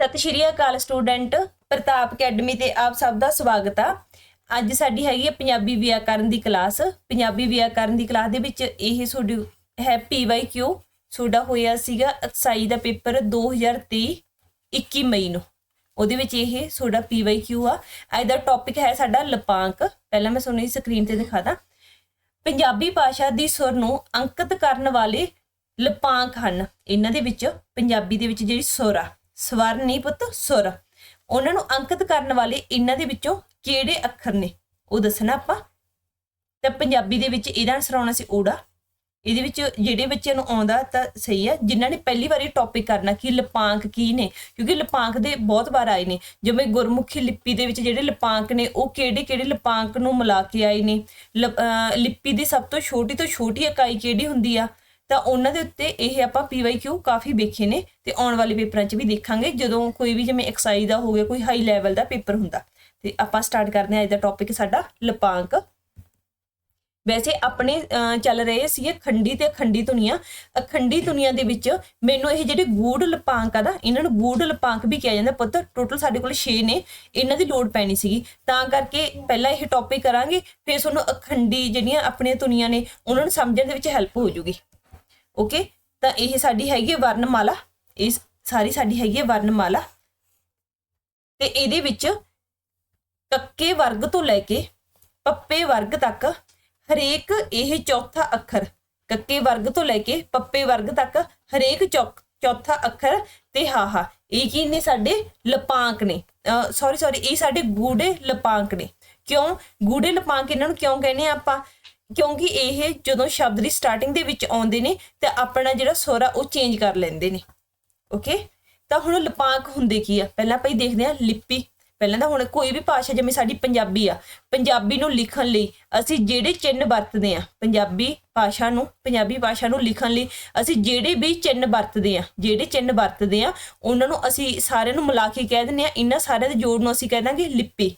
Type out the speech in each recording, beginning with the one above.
ਸਤਿ ਸ਼੍ਰੀ ਅਕਾਲ ਸਟੂਡੈਂਟ, ਪ੍ਰਤਾਪ ਅਕੈਡਮੀ ਤੇ ਆਪ ਸਭ ਦਾ ਸਵਾਗਤ ਆ। ਅੱਜ ਸਾਡੀ ਹੈਗੀ ਹੈ ਪੰਜਾਬੀ ਵਿਆਕਰਨ ਦੀ ਕਲਾਸ। ਪੰਜਾਬੀ ਵਿਆਕਰਨ ਦੀ ਕਲਾਸ ਦੇ ਵਿੱਚ ਇਹ ਤੁਹਾਡੀ ਹੈ ਪੀਵਾਈਕਿਊ ਤੁਹਾਡਾ ਹੋਇਆ ਸੀਗਾ ਅਕਸਾਈ ਦਾ ਪੇਪਰ 2023 21 ਮਈ ਨੂੰ। ਉਹਦੇ ਵਿੱਚ ਇਹ ਤੁਹਾਡਾ ਪੀਵਾਈਕਿਊ ਆ। ਅੱਜ ਦਾ ਟੌਪਿਕ ਹੈ ਸਾਡਾ ਲਪਾਂਕ। ਪਹਿਲਾਂ ਮੈਂ ਤੁਹਾਨੂੰ ਇਹ ਸਕਰੀਨ ਤੇ ਦਿਖਾਦਾ ਪੰਜਾਬੀ ਭਾਸ਼ਾ ਦੀ ਸੁਰ ਨੂੰ ਅੰਕਿਤ ਕਰਨ ਵਾਲੇ ਲਪਾਂਕ ਹਨ। ਇਹਨਾਂ ਦੇ ਵਿੱਚ, ਪੰਜਾਬੀ ਦੇ ਵਿੱਚ ਜਿਹੜੀ ਸੁਰ ਆ ਸਵਰ ਨਹੀਂ ਪੁੱਤ, ਸੁਰ। ਉਹਨਾਂ ਨੂੰ ਅੰਕਿਤ ਕਰਨ ਵਾਲੇ ਇਹਨਾਂ ਦੇ ਵਿੱਚੋਂ ਕਿਹੜੇ ਅੱਖਰ ਨੇ? ਉਹ ਦੱਸਣਾ ਆਪਾਂ। ਤਾਂ ਪੰਜਾਬੀ ਦੇ ਵਿੱਚ ਇਹਦਾ ਆਨਸਰ ਆਉਣਾ ਸੀ ਓੜਾ ਇਹਦੇ ਵਿੱਚ ਜਿਹੜੇ ਬੱਚਿਆਂ ਨੂੰ ਆਉਂਦਾ ਤਾਂ ਸਹੀ ਹੈ ਜਿਨ੍ਹਾਂ ਨੇ ਪਹਿਲੀ ਵਾਰੀ ਟੌਪਿਕ ਕਰਨਾ ਕਿ ਲਪਾਂਕ ਕੀ ਨੇ? ਕਿਉਂਕਿ ਲਪਾਂਕ ਦੇ ਬਹੁਤ ਵਾਰ ਆਏ ਨੇ। ਜਿਵੇਂ ਗੁਰਮੁਖੀ ਲਿਪੀ ਦੇ ਵਿੱਚ ਜਿਹੜੇ ਲਪਾਂਕ ਨੇ, ਉਹ ਕਿਹੜੇ ਕਿਹੜੇ ਲਪਾਂਕ ਨੂੰ ਮਿਲਾ ਕੇ ਆਏ ਨੇ? ਲ- ਲਿਪੀ ਦੀ ਸਭ ਤੋਂ ਛੋਟੀ ਤੋਂ ਛੋਟੀ ਇਕਾਈ ਕਿਹੜੀ ਹੁੰਦੀ ਆ? ਤਾਂ ਉਹਨਾਂ ਦੇ ਉੱਤੇ ਇਹ ਆਪਾਂ ਪੀਵਾਈਕਿਊ ਕਾਫੀ ਵੇਖੇ ਨੇ ਤੇ ਆਉਣ ਵਾਲੇ ਪੇਪਰਾਂ 'ਚ ਵੀ ਦੇਖਾਂਗੇ, ਜਦੋਂ ਕੋਈ ਵੀ ਜਿਵੇਂ ਐਕਸਾਈਜ਼ ਦਾ ਹੋ ਗਿਆ, ਕੋਈ ਹਾਈ ਲੈਵਲ ਦਾ ਪੇਪਰ ਹੁੰਦਾ। ਤੇ ਆਪਾਂ ਸਟਾਰਟ ਕਰਦੇ ਹਾਂ ਅੱਜ ਦਾ ਟੌਪਿਕ ਸਾਡਾ ਲਪਾਂਕ। ਵੈਸੇ ਆਪਣੇ ਚੱਲ ਰਹੇ ਸੀ ਖੰਡੀ ਤੇ ਅਖੰਡੀ ਧੁਨੀਆਂ। ਅਖੰਡੀ ਧੁਨੀਆਂ ਦੇ ਵਿੱਚ ਮੈਨੂੰ ਇਹ ਜਿਹੜੇ ਗੂੜ ਲਪਾਂਕ ਆ ਨਾ, ਇਹਨਾਂ ਨੂੰ ਗੂੜ ਲਪਾਂਕ ਵੀ ਕਿਹਾ ਜਾਂਦਾ ਪੁੱਤ। ਟੋਟਲ ਸਾਡੇ ਕੋਲ 6 ਨੇ, ਇਹਨਾਂ ਦੀ ਲੋਡ ਪੈਣੀ ਸੀਗੀ। ਤਾਂ ਕਰਕੇ ਪਹਿਲਾਂ ਇਹ ਟੌਪਿਕ ਕਰਾਂਗੇ, ਫਿਰ ਤੁਹਾਨੂੰ ਅਖੰਡੀ ਜਿਹੜੀਆਂ ਆਪਣੀਆਂ ਧੁਨੀਆਂ ਨੇ, ਉਹਨਾਂ ਨੂੰ ਸਮਝਣ ਦੇ ਵਿੱਚ ਹੈਲਪ ਹੋ ਜੂਗੀ। ਓਕੇ ਤਾਂ ਇਹ ਸਾਡੀ ਹੈਗੀ ਹੈ ਵਰਣਮਾਲਾ। ਇਹ ਸਾਰੀ ਸਾਡੀ ਹੈਗੀ ਹੈ ਵਰਣਮਾਲਾ। ਤੇ ਇਹਦੇ ਵਿੱਚ ਕੱਕੇ ਵਰਗ ਤੋਂ ਲੈ ਕੇ ਪੱਪੇ ਵਰਗ ਤੱਕ ਹਰੇਕ ਇਹ ਚੌਥਾ ਅੱਖਰ, ਕੱਕੇ ਵਰਗ ਤੋਂ ਲੈ ਕੇ ਪੱਪੇ ਵਰਗ ਤੱਕ ਹਰੇਕ ਚੌਕ- ਚੌਥਾ ਅੱਖਰ ਤੇ ਹਾਹਾ ਇਹ ਕੀ ਨੇ ਸਾਡੇ? ਲਪਾਂਕ ਨੇ। ਸੌਰੀ ਸੌਰੀ ਇਹ ਸਾਡੇ ਗੂੜੇ ਲਪਾਂਕ ਨੇ। ਕਿਉਂ? ਗੂੜੇ ਲਪਾਂਕ ਇਹਨਾਂ ਨੂੰ ਕਿਉਂ ਕਹਿੰਦੇ ਆ ਆਪਾਂ? ਕਿਉਂਕਿ ਇਹ ਜਦੋਂ ਸ਼ਬਦ ਦੀ ਸਟਾਰਟਿੰਗ ਦੇ ਵਿੱਚ ਆਉਂਦੇ ਨੇ ਤੇ ਆਪਣਾ ਜਿਹੜਾ ਸੁਰ ਉਹ ਚੇਂਜ ਕਰ ਲੈਂਦੇ ਨੇ। ਓਕੇ ਤਾਂ ਹੁਣ ਲਪਾਂਕ ਹੁੰਦੇ ਕੀ ਆ? ਪਹਿਲਾਂ ਆਪਾਂ ਇਹ ਦੇਖਦੇ ਆ ਲਿਪੀ। ਪਹਿਲਾਂ ਤਾਂ ਹੁਣ ਕੋਈ ਵੀ ਭਾਸ਼ਾ ਜਿਵੇਂ ਸਾਡੀ ਪੰਜਾਬੀ ਆ, ਪੰਜਾਬੀ ਨੂੰ ਲਿਖਣ ਲਈ ਅਸੀਂ ਜਿਹੜੇ ਚਿੰਨ੍ਹ ਵਰਤਦੇ ਆ ਪੰਜਾਬੀ ਭਾਸ਼ਾ ਨੂੰ, ਪੰਜਾਬੀ ਭਾਸ਼ਾ ਨੂੰ ਲਿਖਣ ਲਈ ਅਸੀਂ ਜਿਹੜੇ ਵੀ ਚਿੰਨ੍ਹ ਵਰਤਦੇ ਆ ਜਿਹੜੇ ਚਿੰਨ੍ਹ ਵਰਤਦੇ ਆ ਉਹਨਾਂ ਨੂੰ ਅਸੀਂ ਸਾਰਿਆਂ ਨੂੰ ਮਿਲਾ ਕੇ ਕਹਿ ਦਿੰਦੇ ਆ ਇਹਨਾਂ ਸਾਰਿਆਂ ਦੇ ਜੋੜ ਨੂੰ ਅਸੀਂ ਕਹਿ ਦਾਂਗੇ ਲਿਪੀ।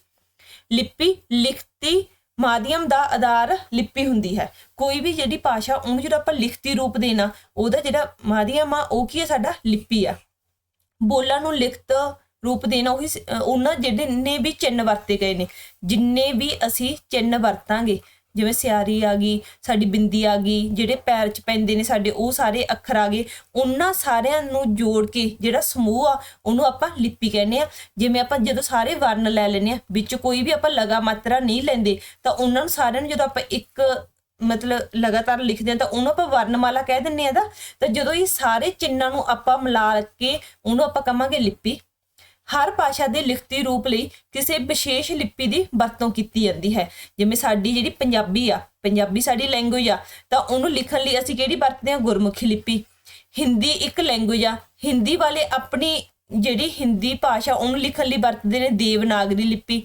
ਲਿਪੀ ਲਿਖਤੀ ਮਾਧਿਅਮ ਦਾ ਆਧਾਰ ਲਿਪੀ ਹੁੰਦੀ ਹੈ। ਕੋਈ ਵੀ ਜਿਹੜੀ ਭਾਸ਼ਾ ਉਹਨੂੰ ਜਿਹੜਾ ਆਪਾਂ ਲਿਖਤੀ ਰੂਪ ਦੇਣਾ, ਉਹਦਾ ਜਿਹੜਾ ਮਾਧਿਅਮ ਆ, ਉਹ ਕੀ ਹੈ ਸਾਡਾ ਲਿਪੀ ਆ। ਬੋਲਾਂ ਨੂੰ ਲਿਖਤ ਰੂਪ ਦੇਣਾ, ਉਹੀ ਉਹਨਾਂ ਜਿਹੜੇ ਨੇ ਵੀ ਚਿੰਨ੍ਹ ਵਰਤੇ ਗਏ ਨੇ। ਜਿੰਨੇ ਵੀ ਅਸੀਂ ਚਿੰਨ੍ਹ ਵਰਤਾਂਗੇ ਜਿਵੇਂ ਸਿਆਰੀ ਆ ਗਈ, ਸਾਡੀ ਬਿੰਦੀ ਆ ਗਈ, ਜਿਹੜੇ ਪੈਰ 'ਚ ਪੈਂਦੇ ਨੇ ਸਾਡੇ, ਉਹ ਸਾਰੇ ਅੱਖਰ ਆ ਗਏ। ਉਹਨਾਂ ਸਾਰਿਆਂ ਨੂੰ ਜੋੜ ਕੇ ਜਿਹੜਾ ਸਮੂਹ ਆ, ਉਹਨੂੰ ਆਪਾਂ ਲਿਪੀ ਕਹਿੰਦੇ ਆ। ਜਿਵੇਂ ਆਪਾਂ ਜਦੋਂ ਸਾਰੇ ਵਰਨ ਲੈ ਲੈਨੇ ਆ, ਵਿੱਚ ਕੋਈ ਵੀ ਆਪਾਂ ਲਗਾ ਮਾਤਰਾ ਨਹੀਂ ਲੈਂਦੇ, ਤਾਂ ਉਹਨਾਂ ਨੂੰ ਸਾਰਿਆਂ ਨੂੰ ਜਦੋਂ ਆਪਾਂ ਇੱਕ ਮਤਲਬ ਲਗਾਤਾਰ ਲਿਖਦੇ ਆ ਤਾਂ ਉਹਨੂੰ ਆਪਾਂ ਵਰਣਮਾਲਾ ਕਹਿ ਦਿੰਨੇ ਆ ਦਾ ਤਾਂ ਜਦੋਂ ਇਹ ਸਾਰੇ ਚਿੰਨਾਂ ਨੂੰ ਆਪਾਂ ਮਿਲਾ ਕੇ ਉਹਨੂੰ ਆਪਾਂ ਕਹਾਂਗੇ ਲਿਪੀ। ਹਰ ਭਾਸ਼ਾ ਦੇ ਲਿਖਤੀ ਰੂਪ ਲਈ ਕਿਸੇ ਵਿਸ਼ੇਸ਼ ਲਿਪੀ ਦੀ ਵਰਤੋਂ ਕੀਤੀ ਜਾਂਦੀ ਹੈ। ਜਿਵੇਂ ਸਾਡੀ ਜਿਹੜੀ ਪੰਜਾਬੀ ਆ, ਪੰਜਾਬੀ ਸਾਡੀ ਲੈਂਗੁਏਜ ਆ, ਤਾਂ ਉਹਨੂੰ ਲਿਖਣ ਲਈ ਅਸੀਂ ਕਿਹੜੀ ਵਰਤਦੇ ਹਾਂ? ਗੁਰਮੁਖੀ ਲਿਪੀ। ਹਿੰਦੀ ਇੱਕ ਲੈਂਗੁਏਜ ਆ। ਹਿੰਦੀ ਵਾਲੇ ਆਪਣੀ ਜਿਹੜੀ ਹਿੰਦੀ ਭਾਸ਼ਾ ਉਹਨੂੰ ਲਿਖਣ ਲਈ ਵਰਤਦੇ ਨੇ ਦੇਵਨਾਗਰੀ ਲਿਪੀ।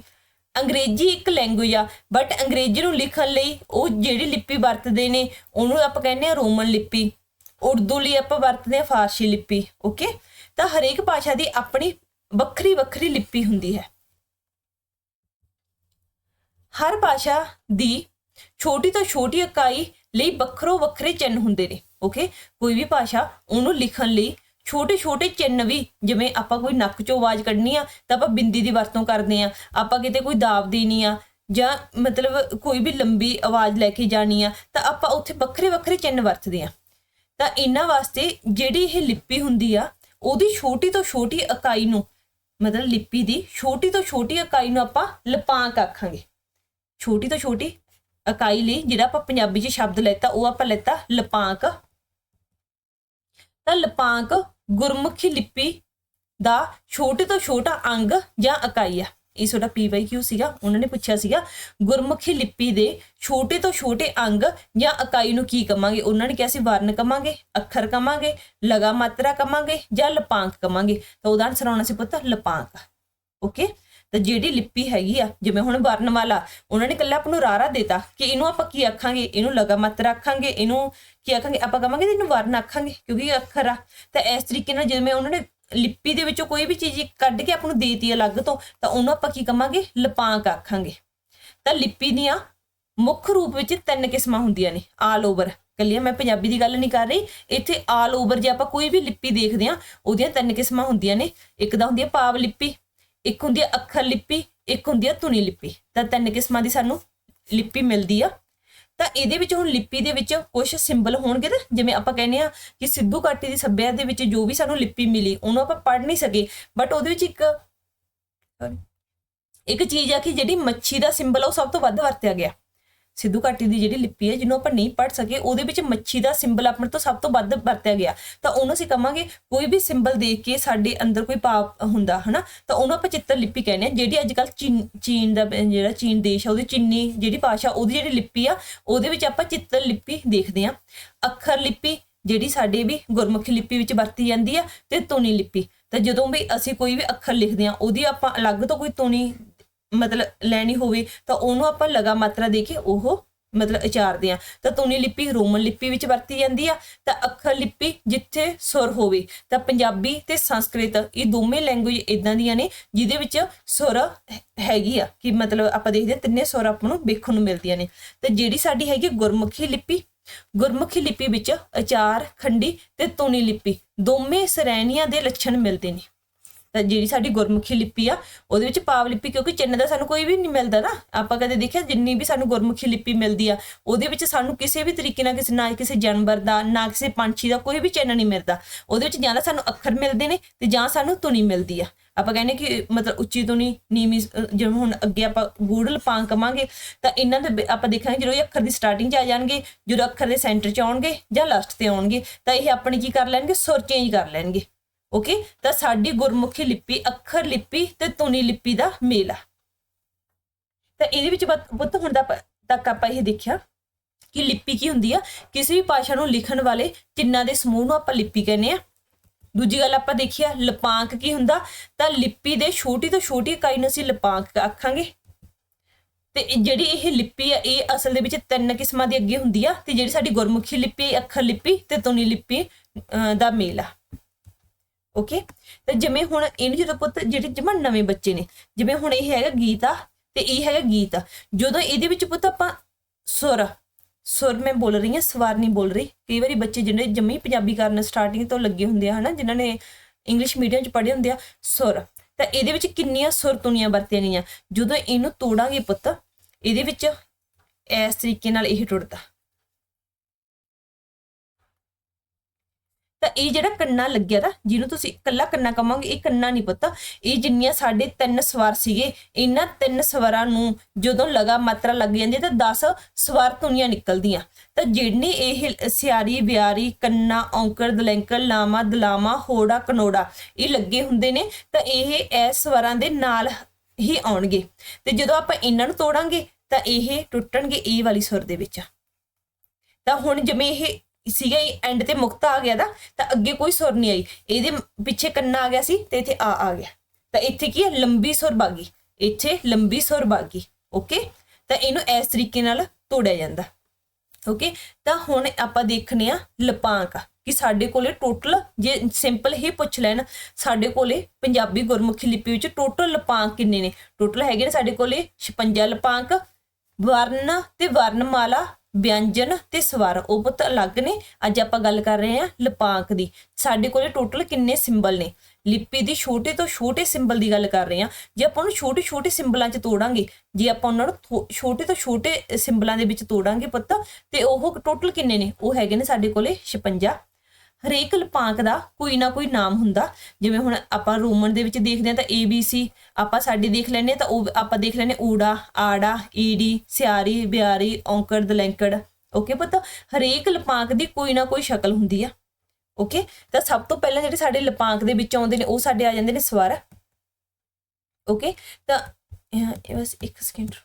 ਅੰਗਰੇਜ਼ੀ ਇੱਕ ਲੈਂਗੁਏਜ ਆ ਬਟ ਅੰਗਰੇਜ਼ੀ ਨੂੰ ਲਿਖਣ ਲਈ ਉਹ ਜਿਹੜੀ ਲਿਪੀ ਵਰਤਦੇ ਨੇ, ਉਹਨੂੰ ਆਪਾਂ ਕਹਿੰਦੇ ਆ ਰੋਮਨ ਲਿਪੀ। ਉਰਦੂ ਲਈ ਆਪਾਂ ਵਰਤਦੇ ਆ ਫਾਰਸੀ ਲਿਪੀ ਓਕੇ ਤਾਂ ਹਰੇਕ ਭਾਸ਼ਾ ਦੀ ਆਪਣੀ ਵੱਖਰੀ ਵੱਖਰੀ ਲਿਪੀ ਹੁੰਦੀ ਹੈ। ਹਰ ਭਾਸ਼ਾ ਦੀ ਛੋਟੀ ਤੋਂ ਛੋਟੀ ਇਕਾਈ ਲਈ ਵੱਖਰੋ ਵੱਖਰੇ ਚਿੰਨ੍ਹ ਹੁੰਦੇ ਨੇ ਓਕੇ ਕੋਈ ਵੀ ਭਾਸ਼ਾ ਉਹਨੂੰ ਲਿਖਣ ਲਈ ਛੋਟੇ ਛੋਟੇ ਚਿੰਨ੍ਹ ਵੀ, ਜਿਵੇਂ ਆਪਾਂ ਕੋਈ ਨੱਕ ਚੋਂ ਆਵਾਜ਼ ਕੱਢਣੀ ਆ, ਤਾਂ ਆਪਾਂ ਬਿੰਦੀ ਦੀ ਵਰਤੋਂ ਕਰਦੇ ਆ, ਆਪਾਂ ਕਿਤੇ ਕੋਈ ਦਾਬ ਦੇਣੀ ਆ, ਜਾਂ ਮਤਲਬ ਕੋਈ ਵੀ ਲੰਬੀ ਆਵਾਜ਼ ਲੈ ਕੇ ਜਾਣੀ ਆ, ਤਾਂ ਆਪਾਂ ਉੱਥੇ ਵੱਖਰੇ ਵੱਖਰੇ ਚਿੰਨ੍ਹ ਵਰਤਦੇ ਆ। ਤਾਂ ਇਹਨਾਂ ਵਾਸਤੇ ਜਿਹੜੀ ਇਹ ਲਿਪੀ ਹੁੰਦੀ ਆ, ਉਹਦੀ ਛੋਟੀ ਤੋਂ ਛੋਟੀ ਇਕਾਈ ਨੂੰ ਮਤਲਬ ਲਿਪੀ ਦੀ ਛੋਟੀ ਤੋਂ ਛੋਟੀ ਇਕਾਈ ਨੂੰ ਆਪਾਂ ਲਪਾਂਕ ਆਖਾਂਗੇ। ਛੋਟੀ ਤੋਂ ਛੋਟੀ ਇਕਾਈ ਲਈ ਜਿਹੜਾ ਆਪਾਂ ਪੰਜਾਬੀ 'ਚ ਸ਼ਬਦ ਲੈਤਾ, ਉਹ ਆਪਾਂ ਲੈਤਾ ਲਪਾਂਕ। ਤਾਂ ਲਪਾਂਕ ਗੁਰਮੁਖੀ ਲਿਪੀ ਦਾ ਛੋਟੇ ਤੋਂ ਛੋਟਾ ਅੰਗ ਜਾਂ ਇਕਾਈ ਆ। ਇਹ ਤੁਹਾਡਾ ਪੀਵਾਈਕਿਊ ਸੀਗਾ, ਉਹਨਾਂ ਨੇ ਪੁੱਛਿਆ ਸੀਗਾ, ਗੁਰਮੁਖੀ ਲਿਪੀ ਦੇ ਛੋਟੇ ਤੋਂ ਛੋਟੇ ਅੰਗ ਜਾਂ ਇਕਾਈ ਨੂੰ ਕੀ ਕਵਾਂਗੇ? ਉਹਨਾਂ ਨੇ ਕਿਹਾ ਸੀ ਵਰਨ ਕਵਾਂਗੇ, ਅੱਖਰ ਕਵਾਂਗੇ, ਲਗਾ ਮਾਤਰਾ ਕਵਾਂਗੇ ਜਾਂ ਲਪਾਂਕ ਕਵਾਂਗੇ। ਤਾਂ ਉਹਦਾ ਆਨਸਰ ਆਉਣਾ ਸੀ ਪੁੱਤ, ਲਪਾਂਕ। ਓਕੇ ਤਾਂ ਜਿਹੜੀ ਲਿਪੀ ਹੈਗੀ ਆ, ਜਿਵੇਂ ਹੁਣ ਵਰਨਮਾਲਾ, ਉਹਨਾਂ ਨੇ ਕੱਲਾ ਆਪ ਨੂੰ ਰਾਰਾ ਦਿੱਤਾ ਕਿ ਇਹਨੂੰ ਆਪਾਂ ਕੀ ਆਖਾਂਗੇ? ਇਹਨੂੰ ਲਗਾ ਮਾਤਰਾ ਆਖਾਂਗੇ, ਇਹਨੂੰ ਕੀ ਆਖਾਂਗੇ? ਆਪਾਂ ਕਵਾਂਗੇ ਇਹਨੂੰ ਵਰਨ ਆਖਾਂਗੇ, ਕਿਉਂਕਿ ਇਹ ਅੱਖਰ ਆ। ਤਾਂ ਇਸ ਤਰੀਕੇ ਨਾਲ ਜਿਵੇਂ ਉਹਨਾਂ ਨੇ ਲਿਪੀ ਦੇ ਵਿੱਚੋਂ ਕੋਈ ਵੀ ਚੀਜ਼ ਕੱਢ ਕੇ ਆਪਾਂ ਨੂੰ ਦੇਤੀ ਅਲੱਗ ਤੋਂ, ਤਾਂ ਉਹਨੂੰ ਆਪਾਂ ਕੀ ਕਵਾਂਗੇ? ਲਪਾਂਕ ਆਖਾਂਗੇ। ਤਾਂ ਲਿਪੀ ਦੀਆਂ ਮੁੱਖ ਰੂਪ ਵਿੱਚ ਤਿੰਨ ਕਿਸਮਾਂ ਹੁੰਦੀਆਂ ਨੇ ਆਲ ਓਵਰ ਕੱਲੀਆਂ ਮੈਂ ਪੰਜਾਬੀ ਦੀ ਗੱਲ ਨਹੀਂ ਕਰ ਰਹੀ। ਇੱਥੇ ਆਲ ਓਵਰ ਜੇ ਆਪਾਂ ਕੋਈ ਵੀ ਲਿਪੀ ਦੇਖਦੇ ਆ ਉਹਦੀਆਂ ਤਿੰਨ ਕਿਸਮਾਂ ਹੁੰਦੀਆਂ ਨੇ। ਇੱਕ ਤਾਂ ਹੁੰਦੀ ਹੈ ਪਾਵ ਲਿਪੀ, ਇੱਕ ਹੁੰਦੀ ਹੈ ਅੱਖਰ ਲਿਪੀ, ਇੱਕ ਹੁੰਦੀ ਹੈ ਧੁਨੀ ਲਿਪੀ। ਤਾਂ ਤਿੰਨ ਕਿਸਮਾਂ ਦੀ ਸਾਨੂੰ ਲਿਪੀ ਮਿਲਦੀ ਆ। ਤਾਂ ਇਹਦੇ ਵਿੱਚ ਹੁਣ ਲਿਪੀ ਦੇ ਵਿੱਚ ਕੁਝ ਸਿੰਬਲ ਹੋਣਗੇ ਨਾ, ਜਿਵੇਂ ਆਪਾਂ ਕਹਿੰਦੇ ਆ ਕਿ ਸਿੱਧੂ ਘਾਟੀ ਦੀ ਸੱਭਿਆ ਦੇ ਵਿੱਚ ਜੋ ਵੀ ਸਾਨੂੰ ਲਿਪੀ ਮਿਲੀ, ਉਹਨੂੰ ਆਪਾਂ ਪੜ੍ਹ ਨਹੀਂ ਸਕੇ। ਬਟ ਉਹਦੇ ਵਿੱਚ ਇੱਕ ਇੱਕ ਚੀਜ਼ ਆ ਕਿ ਜਿਹੜੀ ਮੱਛੀ ਦਾ ਸਿੰਬਲ ਆ, ਉਹ ਸਭ ਤੋਂ ਵੱਧ ਵਰਤਿਆ ਗਿਆ। ਸਿੱਧੂ ਘਾਟੀ ਦੀ ਜਿਹੜੀ ਲਿਪੀ ਹੈ, ਜਿਹਨੂੰ ਆਪਾਂ ਨਹੀਂ ਪੜ੍ਹ ਸਕੇ, ਉਹਦੇ ਵਿੱਚ ਮੱਛੀ ਦਾ ਸਿੰਬਲ ਆਪਣੇ ਤੋਂ ਸਭ ਤੋਂ ਵੱਧ ਵਰਤਿਆ ਗਿਆ। ਤਾਂ ਉਹਨੂੰ ਅਸੀਂ ਕਵਾਂਗੇ ਕੋਈ ਵੀ ਸਿੰਬਲ ਦੇਖ ਕੇ ਸਾਡੇ ਅੰਦਰ ਕੋਈ ਪਾਪ ਹੁੰਦਾ, ਹਨਾ? ਤਾਂ ਉਹਨੂੰ ਆਪਾਂ ਚਿੱਤਰ ਲਿਪੀ ਕਹਿੰਦੇ ਆ ਜਿਹੜੀ ਅੱਜ ਕੱਲ ਚੀਨ ਦਾ ਜਿਹੜਾ ਚੀਨ ਦੇਸ਼ ਆ, ਉਹਦੀ ਚੀਨੀ ਜਿਹੜੀ ਭਾਸ਼ਾ, ਉਹਦੀ ਜਿਹੜੀ ਲਿਪੀ ਆ, ਉਹਦੇ ਵਿੱਚ ਆਪਾਂ ਚਿੱਤਰ ਲਿਪੀ ਦੇਖਦੇ ਆ ਅੱਖਰ ਲਿਪੀ, ਜਿਹੜੀ ਸਾਡੇ ਵੀ ਗੁਰਮੁਖੀ ਲਿਪੀ ਵਿੱਚ ਵਰਤੀ ਜਾਂਦੀ ਆ, ਤੇ ਧੁਨੀ ਲਿਪੀ। ਤਾਂ ਜਦੋਂ ਵੀ ਅਸੀਂ ਕੋਈ ਵੀ ਅੱਖਰ ਲਿਖਦੇ ਆ ਉਹਦੀ ਆਪਾਂ ਅਲੱਗ ਤੋਂ ਕੋਈ ਧੁਨੀ ਮਤਲਬ ਲੈਣੀ ਹੋਵੇ ਤਾਂ ਉਹਨੂੰ ਆਪਾਂ ਲਗਾ ਮਾਤਰਾ ਦੇ ਕੇ ਉਹ ਮਤਲਬ ਉਚਾਰਦੇ ਆ ਤਾਂ ਧੁਨੀ ਲਿਪੀ ਰੋਮਨ ਲਿਪੀ ਵਿੱਚ ਵਰਤੀ ਜਾਂਦੀ ਆ। ਤਾਂ ਅੱਖਰ ਲਿਪੀ ਜਿੱਥੇ ਸੁਰ ਹੋਵੇ, ਤਾਂ ਪੰਜਾਬੀ ਤੇ ਸੰਸਕ੍ਰਿਤ ਇਹ ਦੋਵੇਂ ਲੈਂਗੁਏਜ ਇਦਾਂ ਦੀਆਂ ਨੇ ਜਿਹਦੇ ਵਿੱਚ ਸੁਰ ਹੈਗੀ ਆ। ਕਿ ਮਤਲਬ ਆਪਾਂ ਦੇਖਦੇ ਆ ਤਿੰਨੇ ਸੁਰ ਆਪਾਂ ਨੂੰ ਵੇਖਣ ਨੂੰ ਮਿਲਦੀਆਂ ਨੇ। ਤੇ ਜਿਹੜੀ ਸਾਡੀ ਹੈਗੀ ਗੁਰਮੁਖੀ ਲਿਪੀ ਗੁਰਮੁਖੀ ਲਿਪੀ ਵਿੱਚ ਅਚਾਰ, ਖੰਡੀ ਤੇ ਧੁਨੀ ਲਿਪੀ ਦੋਵੇਂ ਸ਼੍ਰੇਣੀਆਂ ਦੇ ਲੱਛਣ ਮਿਲਦੇ ਨੇ। ਜਿਹੜੀ ਸਾਡੀ ਗੁਰਮੁਖੀ ਲਿਪੀ ਆ, ਉਹਦੇ ਵਿੱਚ ਪਾਵ ਲਿਪੀ ਕਿਉਂਕਿ ਚਿੰਨ ਦਾ ਸਾਨੂੰ ਕੋਈ ਵੀ ਨਹੀਂ ਮਿਲਦਾ ਨਾ। ਆਪਾਂ ਕਦੇ ਦੇਖਿਆ ਜਿੰਨੀ ਵੀ ਸਾਨੂੰ ਗੁਰਮੁਖੀ ਲਿਪੀ ਮਿਲਦੀ ਆ, ਉਹਦੇ ਵਿੱਚ ਸਾਨੂੰ ਕਿਸੇ ਵੀ ਤਰੀਕੇ ਨਾਲ ਕਿਸੇ, ਨਾ ਕਿਸੇ ਜਾਨਵਰ ਦਾ, ਨਾ ਕਿਸੇ ਪੰਛੀ ਦਾ ਕੋਈ ਵੀ ਚਿੰਨ ਨਹੀਂ ਮਿਲਦਾ। ਉਹਦੇ ਵਿੱਚ ਜਾਂ ਤਾਂ ਸਾਨੂੰ ਅੱਖਰ ਮਿਲਦੇ ਨੇ ਤੇ ਜਾਂ ਸਾਨੂੰ ਧੁਨੀ ਮਿਲਦੀ ਆ। ਆਪਾਂ ਕਹਿੰਦੇ ਕਿ ਮਤਲਬ ਉੱਚੀ ਧੁਨੀ, ਨੀਵੀਂ ਜਿਵੇਂ ਹੁਣ ਅੱਗੇ ਆਪਾਂ ਗੂੜ ਪਾਂ ਕਵਾਂਗੇ, ਤਾਂ ਇਹਨਾਂ ਦੇ ਆਪਾਂ ਦੇਖਾਂਗੇ ਜਦੋਂ ਇਹ ਅੱਖਰ ਦੀ ਸਟਾਰਟਿੰਗ 'ਚ ਆ ਜਾਣਗੇ, ਜਦੋਂ ਅੱਖਰ ਦੇ ਸੈਂਟਰ 'ਚ ਆਉਣਗੇ ਜਾਂ ਲਾਸਟ ਤੇ ਆਉਣਗੇ, ਤਾਂ ਇਹ ਆਪਣੀ ਕੀ ਕਰ ਲੈਣਗੇ? ਸੁਰ ਚੇਂਜ ਕਰ ਲੈਣਗੇ। ਓਕੇ ਤਾਂ ਸਾਡੀ ਗੁਰਮੁਖੀ ਲਿਪੀ, ਅੱਖਰ ਲਿਪੀ ਤੇ ਧੁਨੀ ਲਿਪੀ ਦਾ ਮੇਲ ਆ। ਤਾਂ ਇਹਦੇ ਵਿੱਚ ਬੁੱਤ ਹੁਣ ਦਾ ਤੱਕ ਆਪਾਂ ਇਹ ਦੇਖਿਆ ਕਿ ਲਿਪੀ ਕੀ ਹੁੰਦੀ ਆ? ਕਿਸੇ ਵੀ ਭਾਸ਼ਾ ਨੂੰ ਲਿਖਣ ਵਾਲੇ ਚਿੰਨਾਂ ਦੇ ਸਮੂਹ ਨੂੰ ਆਪਾਂ ਲਿਪੀ ਕਹਿੰਦੇ ਆ। ਦੂਜੀ ਗੱਲ ਆਪਾਂ ਦੇਖਿਆ, ਲਪਾਂਕ ਕੀ ਹੁੰਦਾ? ਤਾਂ ਲਿਪੀ ਦੇ ਛੋਟੀ ਤੋਂ ਛੋਟੀ ਇਕਾਈ ਨੂੰ ਅਸੀਂ ਲਪਾਂਕ ਆਖਾਂਗੇ। ਤੇ ਜਿਹੜੀ ਇਹ ਲਿਪੀ ਆ, ਇਹ ਅਸਲ ਦੇ ਵਿੱਚ ਤਿੰਨ ਕਿਸਮਾਂ ਦੀ ਅੱਗੇ ਹੁੰਦੀ ਆ। ਤੇ ਜਿਹੜੀ ਸਾਡੀ ਗੁਰਮੁਖੀ ਲਿਪੀ, ਅੱਖਰ ਲਿਪੀ ਤੇ ਧੁਨੀ ਲਿਪੀ ਦਾ ਮੇਲ ਆ। ਓਕੇ ਤੇ ਜਿਵੇਂ ਹੁਣ ਇਹਨੂੰ ਜਦੋਂ ਪੁੱਤ ਜਿਹੜੇ ਜਮਾ ਨਵੇਂ ਬੱਚੇ ਨੇ, ਜਿਵੇਂ ਹੁਣ ਇਹ ਹੈਗਾ ਗੀਤ ਤੇ ਇਹ ਹੈਗਾ ਗੀਤ ਜਦੋਂ ਇਹਦੇ ਵਿੱਚ ਪੁੱਤ ਆਪਾਂ ਸੁਰ ਸੁਰ ਮੈਂ ਬੋਲ ਰਹੀ ਹਾਂ, ਸਵਾਰ ਨਹੀਂ ਬੋਲ ਰਹੀ। ਕਈ ਵਾਰੀ ਬੱਚੇ ਜਿਹੜੇ ਜੰਮੀ ਪੰਜਾਬੀ ਕਰਨ ਸਟਾਰਟਿੰਗ ਤੋਂ ਲੱਗੇ ਹੁੰਦੇ ਆ, ਹਨਾ, ਜਿਨ੍ਹਾਂ ਨੇ ਇੰਗਲਿਸ਼ ਮੀਡੀਅਮ ਚ ਪੜ੍ਹੇ ਹੁੰਦੇ ਆ, ਸੁਰ। ਤਾਂ ਇਹਦੇ ਵਿੱਚ ਕਿੰਨੀਆਂ ਸੁਰ ਤੁਨੀਆਂ ਵਰਤੀਆਂ ਗਈਆਂ। ਜਦੋਂ ਇਹਨੂੰ ਤੋੜਾਂਗੇ ਪੁੱਤ, ਇਹਦੇ ਵਿੱਚ ਇਸ ਤਰੀਕੇ ਨਾਲ ਇਹ ਟੁੱਟਦਾ। ਤਾਂ ਇਹ ਜਿਹੜਾ ਕੰਨਾ ਲੱਗਿਆ ਦਾ ਜਿਹਨੂੰ ਤੁਸੀਂ ਇਕੱਲਾ ਕੰਨਾ ਕਮਾਂਗੇ ਇਹ ਕੰਨਾ ਨਹੀਂ ਪਤਾ। ਇਹ ਜਿੰਨੀਆਂ ਸਾਡੇ ਤਿੰਨ ਸਵਰ ਸੀਗੇ, ਇਹਨਾਂ ਤਿੰਨ ਸਵਰਾਂ ਨੂੰ ਜਦੋਂ ਲਗਾ ਮਾਤਰਾ ਲੱਗ ਜਾਂਦੀ, ਤਾਂ 10 ਸਵਾਰ ਧੁਨੀਆਂ ਨਿਕਲਦੀਆਂ। ਤਾਂ ਜਿਹੜੀ ਇਹ ਸਿਆਰੀ ਬਿਆਰੀ ਕੰਨਾ ਔਂਕਰ ਦਲੈਂਕਰ ਲਾਮਾ, ਦਲਾਮਾ, ਹੋੜਾ, ਕਨੋੜਾ, ਇਹ ਲੱਗੇ ਹੁੰਦੇ ਨੇ, ਤਾਂ ਇਹ ਐਸ ਸਵਰਾਂ ਦੇ ਨਾਲ ਹੀ ਆਉਣਗੇ। ਤੇ ਜਦੋਂ ਆਪਾਂ ਇਹਨਾਂ ਨੂੰ ਤੋੜਾਂਗੇ, ਤਾਂ ਇਹ ਟੁੱਟਣਗੇ ਇਹ ਵਾਲੀ ਸੁਰ ਦੇ ਵਿੱਚ। ਤਾਂ ਹੁਣ ਜਿਵੇਂ ਇਹ ਸੀਗਾ ਹੀ ਐਂਡ ਤੇ ਮੁਕਤਾ ਆ ਗਿਆ ਦਾ ਤਾਂ ਅੱਗੇ ਕੋਈ ਸੁਰ ਨਹੀਂ ਆਈ। ਇਹਦੇ ਪਿੱਛੇ ਕੰਨਾ ਆ ਗਿਆ ਸੀ ਤੇ ਇੱਥੇ ਆ ਆ ਗਿਆ। ਤਾਂ ਇੱਥੇ ਕੀ ਹੈ ਲੰਬੀ ਸੁਰ ਬਾਗੀ। ਇੱਥੇ ਲੰਬੀ ਸੁਰ ਬਾਗੀ। ਓਕੇ ਤਾਂ ਇਹਨੂੰ ਇਸ ਤਰੀਕੇ ਨਾਲ ਤੋੜਿਆ ਜਾਂਦਾ। ਓਕੇ ਤਾਂ ਹੁਣ ਆਪਾਂ ਦੇਖਨੇ ਆ ਲਪਾਂਕ ਕਿ ਸਾਡੇ ਕੋਲੇ ਟੋਟਲ ਜੇ ਸਿੰਪਲ ਹੀ ਪੁੱਛ ਲੈਣ, ਸਾਡੇ ਕੋਲੇ ਪੰਜਾਬੀ ਗੁਰਮੁਖੀ ਲਿਪੀ ਵਿੱਚ ਟੋਟਲ ਲਪਾਂਕ ਕਿੰਨੇ ਨੇ? ਟੋਟਲ ਹੈਗੇ ਨੇ ਸਾਡੇ ਕੋਲੇ 56 ਲਪਾਂਕ ਵਰਨ ਤੇ ਵਰਨਮਾਲਾ ਵਿਅੰਜਨ ਤੇ ਸਵਰ ਉਹ ਪੁੱਤ ਅਲੱਗ ਨੇ। ਅੱਜ ਆਪਾਂ ਗੱਲ ਕਰ ਰਹੇ ਹਾਂ ਲਿਪਾਂਕ ਦੀ। ਸਾਡੇ ਕੋਲੇ ਟੋਟਲ ਕਿੰਨੇ ਸਿੰਬਲ ਨੇ? ਲਿਪੀ ਦੀ ਛੋਟੇ ਤੋਂ ਛੋਟੇ ਸਿੰਬਲ ਦੀ ਗੱਲ ਕਰ ਰਹੇ ਹਾਂ। ਜੇ ਆਪਾਂ ਉਹਨੂੰ ਛੋਟੇ ਛੋਟੇ ਸਿੰਬਲਾਂ 'ਚ ਤੋੜਾਂਗੇ, ਜੇ ਆਪਾਂ ਉਹਨਾਂ ਨੂੰ ਛੋਟੇ ਤੋਂ ਛੋਟੇ ਸਿੰਬਲਾਂ ਦੇ ਵਿੱਚ ਤੋੜਾਂਗੇ ਪੁੱਤ, ਤੇ ਉਹ ਟੋਟਲ ਕਿੰਨੇ ਨੇ? ਉਹ ਹੈਗੇ ਨੇ ਸਾਡੇ ਕੋਲੇ 56 ਹਰੇਕ ਲਪਾਂਕ ਦਾ ਕੋਈ ਨਾ ਕੋਈ ਨਾਮ ਹੁੰਦਾ। ਜਿਵੇਂ ਹੁਣ ਆਪਾਂ ਰੋਮਨ ਦੇ ਵਿੱਚ ਦੇਖਦੇ ਹਾਂ ਤਾਂ ਏ ਬੀ ਸੀ ਆਪਾਂ ਸਾਡੀ ਦੇਖ ਲੈਨੇ ਤਾਂ ਉਹ ਆਪਾਂ ਦੇਖ ਲੈਨੇ ਊੜਾ, ਆੜਾ, ਈੜੀ, ਸਿਆਰੀ, ਬਿਆਰੀ, ਔਂਕੜ, ਦਲੈਂਕੜ। ਓਕੇ ਪਤਾ? ਹਰੇਕ ਲਪਾਂਕ ਦੀ ਕੋਈ ਨਾ ਕੋਈ ਸ਼ਕਲ ਹੁੰਦੀ ਆ। ਓਕੇ ਤਾਂ ਸਭ ਤੋਂ ਪਹਿਲਾਂ ਜਿਹੜੇ ਸਾਡੇ ਲਪਾਂਕ ਦੇ ਵਿੱਚ ਆਉਂਦੇ ਨੇ, ਉਹ ਸਾਡੇ ਆ ਜਾਂਦੇ ਨੇ ਸਵਰ। ਓਕੇ ਤਾਂ ਇਹ ਬਸ ਇੱਕ ਸਕਿੰਟ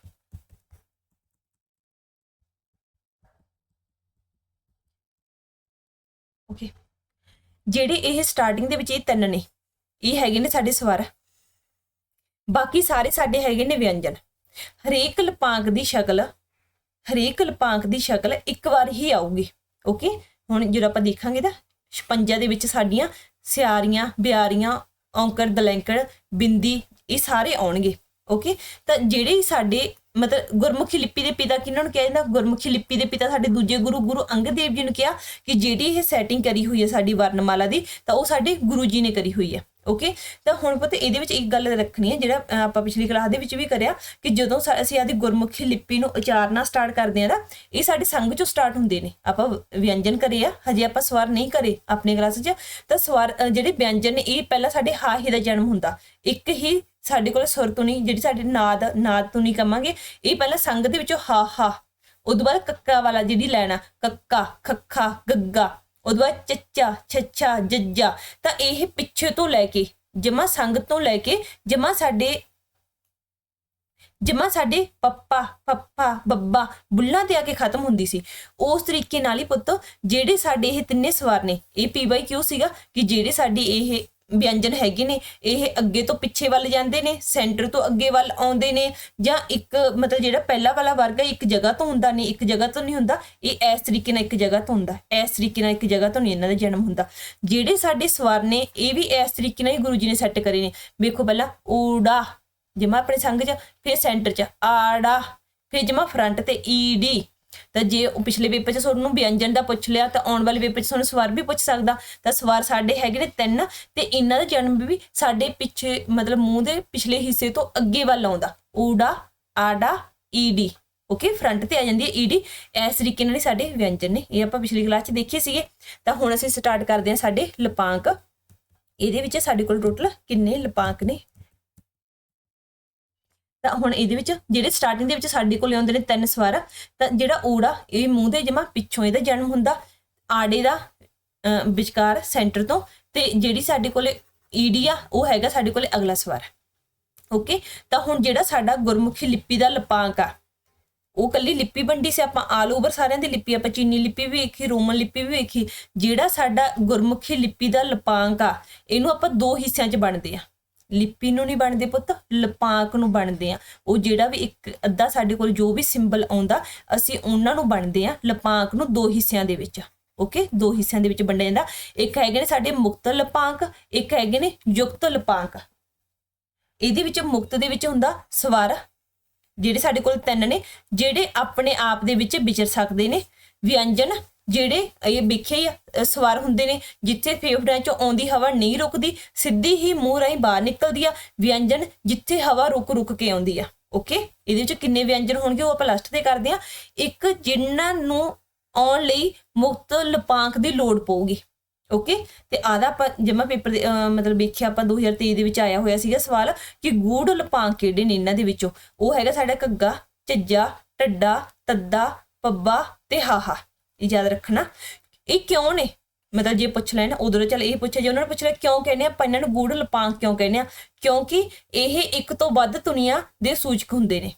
ਓਕੇ ਜਿਹੜੇ ਇਹ ਸਟਾਰਟਿੰਗ ਦੇ ਵਿੱਚ ਇਹ ਤਿੰਨ ਨੇ, ਇਹ ਹੈਗੇ ਨੇ ਸਾਡੇ ਸਵਰ। ਬਾਕੀ ਸਾਰੇ ਸਾਡੇ ਹੈਗੇ ਨੇ ਵਿਅੰਜਨ। ਹਰੇਕ ਲਪਾਂਕ ਦੀ ਸ਼ਕਲ, ਹਰੇਕ ਲਪਾਂਕ ਦੀ ਸ਼ਕਲ ਇੱਕ ਵਾਰ ਹੀ ਆਊਗੀ ਓਕੇ ਹੁਣ ਜਦੋਂ ਆਪਾਂ ਦੇਖਾਂਗੇ ਤਾਂ 56 ਦੇ ਵਿੱਚ ਸਾਡੀਆਂ ਸਿਆਰੀਆਂ, ਬਿਆਰੀਆਂ, ਔਂਕੜ, ਦਲੈਂਕੜ, ਬਿੰਦੀ, ਇਹ ਸਾਰੇ ਆਉਣਗੇ ਓਕੇ ਤਾਂ ਜਿਹੜੇ ਸਾਡੇ ਮਤਲਬ ਗੁਰਮੁਖੀ ਲਿਪੀ ਦੇ ਪਿਤਾ ਕਿਹਨਾਂ ਨੂੰ ਕਿਹਾ ਜਾਂਦਾ? ਗੁਰਮੁਖੀ ਲਿਪੀ ਦੇ ਪਿਤਾ ਸਾਡੇ ਦੂਜੇ ਗੁਰੂ ਗੁਰੂ ਅੰਗਦ ਦੇਵ ਜੀ ਨੂੰ ਕਿਹਾ ਕਿ ਜਿਹੜੀ ਇਹ ਸੈਟਿੰਗ ਕਰੀ ਹੋਈ ਹੈ ਸਾਡੀ ਵਰਣਮਾਲਾ ਦੀ, ਤਾਂ ਉਹ ਸਾਡੇ ਗੁਰੂ ਜੀ ਨੇ ਕਰੀ ਹੋਈ ਹੈ ਓਕੇ ਤਾਂ ਹੁਣ ਪਤਾ ਇਹਦੇ ਵਿੱਚ ਇੱਕ ਗੱਲ ਰੱਖਣੀ ਹੈ, ਜਿਹੜਾ ਆਪਾਂ ਪਿਛਲੀ ਕਲਾਸ ਦੇ ਵਿੱਚ ਵੀ ਕਰਿਆ ਕਿ ਜਦੋਂ ਸਾ- ਅਸੀਂ ਆਦੀ ਗੁਰਮੁਖੀ ਲਿਪੀ ਨੂੰ ਉਚਾਰਨਾ ਸਟਾਰਟ ਕਰਦੇ ਹਾਂ ਨਾ, ਇਹ ਸਾਡੇ ਸੰਗ ਚੋਂ ਸਟਾਰਟ ਹੁੰਦੇ ਨੇ। ਆਪਾਂ ਵਿਅੰਜਨ ਕਰੇ ਆ, ਹਜੇ ਆਪਾਂ ਸਵਰ ਨਹੀਂ ਕਰੇ ਆਪਣੇ ਕਲਾਸ 'ਚ, ਤਾਂ ਸਵਰ ਜਿਹੜੇ ਵਿਅੰਜਨ ਨੇ, ਇਹ ਪਹਿਲਾਂ ਸਾਡੇ ਹਾਹੇ ਦਾ ਜਨਮ ਹੁੰਦਾ। ਇੱਕ ਹੀ ਸਾਡੇ ਕੋਲ ਸੁਰ ਜਿਹੜੀ ਸਾਡੇ ਨਾਦ ਨਾਦ ਧੁਨੀ ਕਵਾਂਗੇ। ਇਹ ਪਹਿਲਾਂ ਸੰਗ ਦੇ ਵਿੱਚੋਂ ਹਾ ਹਾ। ਉਦੋਂ ਬਾਅਦ ਕੱਕਾ ਵਾਲਾ ਜਿਹੜੀ ਲੈਣਾ ਕੱਕਾ, ਖੱਖਾ, ਗੱਗਾ। ਉਦੋਂ ਬਾਅਦ ਚੱਚਾ, ਛੱਛਾ, ਜੱਜਾ। ਤਾਂ ਇਹ ਪਿੱਛੇ ਤੋਂ ਲੈ ਕੇ, ਜਮਾ ਸੰਗ ਤੋਂ ਲੈ ਕੇ, ਜਮਾ ਸਾਡੇ ਜਮਾ ਸਾਡੇ ਪੱਪਾ ਪੱਪਾ, ਬੱਬਾ, ਬੁੱਲਾਂ ਤੇ ਆ ਕੇ ਖਤਮ ਹੁੰਦੀ ਸੀ। ਉਸ ਤਰੀਕੇ ਨਾਲ ਹੀ ਪੁੱਤ, ਜਿਹੜੇ ਸਾਡੇ ਇਹ ਤਿੰਨੇ ਸਵਾਰ ਨੇ, ਇਹ ਪੀਵਾਈ ਕਿਉਂ ਸੀਗਾ ਕਿ ਜਿਹੜੇ ਸਾਡੇ ਇਹ ਵਿਅੰਜਨ ਹੈਗੇ ਨੇ, ਇਹ ਅੱਗੇ ਤੋਂ ਪਿੱਛੇ ਵੱਲ ਜਾਂਦੇ ਨੇ ਸੈਂਟਰ ਤੋਂ ਅੱਗੇ ਵੱਲ ਆਉਂਦੇ ਨੇ ਜਾਂ ਇੱਕ ਮਤਲਬ ਜਿਹੜਾ ਪਹਿਲਾ ਵਾਲਾ ਵਰਗ ਹੈ, ਇੱਕ ਜਗ੍ਹਾ ਤੋਂ ਹੁੰਦਾ ਨਹੀਂ, ਇੱਕ ਜਗ੍ਹਾ ਤੋਂ ਨਹੀਂ ਹੁੰਦਾ, ਇਹ ਇਸ ਤਰੀਕੇ ਨਾਲ ਇੱਕ ਜਗ੍ਹਾ ਤੋਂ ਹੁੰਦਾ, ਇਸ ਤਰੀਕੇ ਨਾਲ ਇੱਕ ਜਗ੍ਹਾ ਤੋਂ ਨਹੀਂ ਇਹਨਾਂ ਦਾ ਜਨਮ ਹੁੰਦਾ। ਜਿਹੜੇ ਸਾਡੇ ਸਵਰ ਨੇ, ਇਹ ਵੀ ਇਸ ਤਰੀਕੇ ਨਾਲ ਹੀ ਗੁਰੂ ਜੀ ਨੇ ਸੈੱਟ ਕਰੇ ਨੇ। ਵੇਖੋ ਪਹਿਲਾਂ, ਊੜਾ, ਜਮਾ ਆਪਣੇ ਸੰਗ ਚ, ਫਿਰ ਸੈਂਟਰ ਚ, ਆੜਾ, ਫਿਰ ਜਮਾ ਫਰੰਟ ਤੇ ਈਡੀ ਤਾਂ ਜੇ ਉਹ ਪਿਛਲੇ ਪੇਪਰ ਚ ਤੁਹਾਨੂੰ ਵਿਅੰਜਨ ਦਾ ਪੁੱਛ ਲਿਆ, ਤਾਂ ਆਉਣ ਵਾਲੇ ਪੇਪਰ ਚ ਤੁਹਾਨੂੰ ਸਵਰ ਵੀ ਪੁੱਛ ਸਕਦਾ। ਤਾਂ ਸਵਰ ਸਾਡੇ ਹੈਗੇ ਨੇ ਤਿੰਨ, ਤੇ ਇਹਨਾਂ ਦਾ ਜਨਮ ਵੀ ਸਾਡੇ ਪਿੱਛੇ, ਮਤਲਬ ਮੂੰਹ ਦੇ ਪਿਛਲੇ ਹਿੱਸੇ ਤੋਂ ਅੱਗੇ ਵੱਲ ਆਉਂਦਾ। ਊੜਾ, ਆੜਾ ਈਡੀ ਓਕੇ ਫਰੰਟ ਤੇ ਆ ਜਾਂਦੀ ਹੈ ਈਡੀ ਇਸ ਤਰੀਕੇ ਨਾਲ ਸਾਡੇ ਵਿਅੰਜਨ ਨੇ। ਇਹ ਆਪਾਂ ਪਿਛਲੀ ਕਲਾਸ ਚ ਦੇਖੇ ਸੀਗੇ। ਤਾਂ ਹੁਣ ਅਸੀਂ ਸਟਾਰਟ ਕਰਦੇ ਹਾਂ ਸਾਡੇ ਲਪਾਂਕ। ਇਹਦੇ ਵਿੱਚ ਸਾਡੇ ਕੋਲ ਟੋਟਲ ਕਿੰਨੇ ਲਪਾਂਕ ਨੇ? ਤਾਂ ਹੁਣ ਇਹਦੇ ਵਿੱਚ ਜਿਹੜੇ ਸਟਾਰਟਿੰਗ ਦੇ ਵਿੱਚ ਸਾਡੇ ਕੋਲ ਆਉਂਦੇ ਨੇ ਤਿੰਨ ਸਵਰ, ਤਾਂ ਜਿਹੜਾ ਊੜਾ, ਇਹ ਮੂੰਹ ਦੇ ਜਮਾ ਪਿੱਛੋਂ ਇਹਦਾ ਜਨਮ ਹੁੰਦਾ, ਆੜੇ ਦਾ ਵਿਚਕਾਰ ਸੈਂਟਰ ਤੋਂ, ਤੇ ਜਿਹੜੀ ਸਾਡੇ ਕੋਲੇ ਈਡੀ ਆ, ਉਹ ਹੈਗਾ ਸਾਡੇ ਕੋਲੇ ਅਗਲਾ ਸਵਰ। ਓਕੇ ਤਾਂ ਹੁਣ ਜਿਹੜਾ ਸਾਡਾ ਗੁਰਮੁਖੀ ਲਿਪੀ ਦਾ ਲਪਾਂਕ ਆ, ਉਹ ਕੱਲੀ ਲਿਪੀ ਵੰਡੀ ਸੀ ਆਪਾਂ, ਆਲ ਓਵਰ ਸਾਰਿਆਂ ਦੀ ਲਿਪੀ, ਆਪਾਂ ਚੀਨੀ ਲਿਪੀ ਵੀ ਵੇਖੀ, ਰੋਮਨ ਲਿਪੀ ਵੀ ਵੇਖੀ, ਜਿਹੜਾ ਸਾਡਾ ਗੁਰਮੁਖੀ ਲਿਪੀ ਦਾ ਲਪਾਂਕ ਆ, ਇਹਨੂੰ ਆਪਾਂ ਦੋ ਹਿੱਸਿਆਂ 'ਚ ਵੰਡਦੇ ਆ। ਲਿਪੀ ਨੂੰ ਨਹੀਂ ਬਣਦੇ ਪੁੱਤ, ਲਪਾਂਕ ਨੂੰ ਬਣਦੇ ਆ। ਉਹ ਜਿਹੜਾ ਵੀ ਇੱਕ ਅੱਧਾ ਸਾਡੇ ਕੋਲ ਜੋ ਵੀ ਸਿੰਬਲ ਆਉਂਦਾ, ਅਸੀਂ ਉਹਨਾਂ ਨੂੰ ਬਣਦੇ ਆ, ਲਪਾਂਕ ਨੂੰ ਦੋ ਹਿੱਸਿਆਂ ਦੇ ਵਿੱਚ। ਓਕੇ? ਦੋ ਹਿੱਸਿਆਂ ਦੇ ਵਿੱਚ ਵੰਡਿਆ ਜਾਂਦਾ। ਇੱਕ ਹੈਗੇ ਨੇ ਸਾਡੇ ਮੁਕਤ ਲਪਾਂਕ, ਇੱਕ ਹੈਗੇ ਨੇ ਯੁਕਤ ਲਪਾਂਕ। ਇਹਦੇ ਵਿੱਚ ਮੁਕਤ ਦੇ ਵਿੱਚ ਹੁੰਦਾ ਸਵਰ, ਜਿਹੜੇ ਸਾਡੇ ਕੋਲ ਤਿੰਨ ਨੇ, ਜਿਹੜੇ ਆਪਣੇ ਆਪ ਦੇ ਵਿੱਚ ਵਿਚਰ ਸਕਦੇ ਨੇ। ਵਿਅੰਜਨ ਜਿਹੜੇ ਇਹ ਵਿਖੇ ਹੀ ਸਵਾਰ ਹੁੰਦੇ ਨੇ, ਜਿੱਥੇ ਫੇਫੜਿਆਂ ਚੋਂ ਆਉਂਦੀ ਹਵਾ ਨਹੀਂ ਰੁਕਦੀ, ਸਿੱਧੀ ਹੀ ਮੂੰਹ ਰਾਹੀਂ ਬਾਹਰ ਨਿਕਲਦੀ ਆ, ਵਿਅੰਜਨ ਜਿੱਥੇ ਹਵਾ ਰੁਕ ਰੁਕ ਕੇ ਆਉਂਦੀ ਆ ਓਕੇ ਇਹਦੇ ਵਿੱਚ ਕਿੰਨੇ ਵਿਅੰਜਨ ਹੋਣਗੇ ਉਹ ਆਪਾਂ ਲਾਸਟ ਤੇ ਕਰਦੇ ਆ। ਇੱਕ ਜਿਨ੍ਹਾਂ ਨੂੰ ਆਉਣ ਲਈ ਮੁਕਤ ਲਪਾਂਕ ਦੀ ਲੋੜ ਪਊਗੀ ਓਕੇ ਤੇ ਆਦਾ ਆਪਾਂ ਜਮਾ ਪੇਪਰ ਦੇ, ਅਹ ਮਤਲਬ ਵੇਖਿਆ ਆਪਾਂ 2023 ਦੇ ਵਿੱਚ ਆਇਆ ਹੋਇਆ ਸੀਗਾ ਸਵਾਲ ਕਿ ਗੂੜ ਲਪਾਂਕ ਕਿਹੜੇ ਨੇ ਇਹਨਾਂ ਦੇ ਵਿੱਚੋਂ? ਉਹ ਹੈਗਾ ਸਾਡਾ ਘੱਗਾ, ਝੱਜਾ ਟੱਡਾ ਤੱਦਾ, ਪੱਬਾ ਤੇ ਹਾਹਾ। ਯਾਦ ਰੱਖਣਾ। ਇਹ ਕਿਉਂ ਨੇ? ਮਤਲਬ ਜੇ ਪੁੱਛ ਲੈਣ ਉਦੋਂ ਚੱਲ ਇਹ ਪੁੱਛਿਆ ਜੇ ਉਹਨਾਂ ਨੂੰ ਪੁੱਛ ਲਿਆ, ਕਿਉਂ ਕਹਿੰਦੇ ਆ? ਆਪਾਂ ਇਹਨਾਂ ਨੂੰ ਗੂੜ ਲਪਾਂ ਕਿਉਂ ਕਹਿੰਦੇ ਆ? ਕਿਉਂਕਿ ਇਹ ਇੱਕ ਤੋਂ ਵੱਧ ਦੁਨੀਆ ਦੇ ਸੂਚਕ ਹੁੰਦੇ ਨੇ।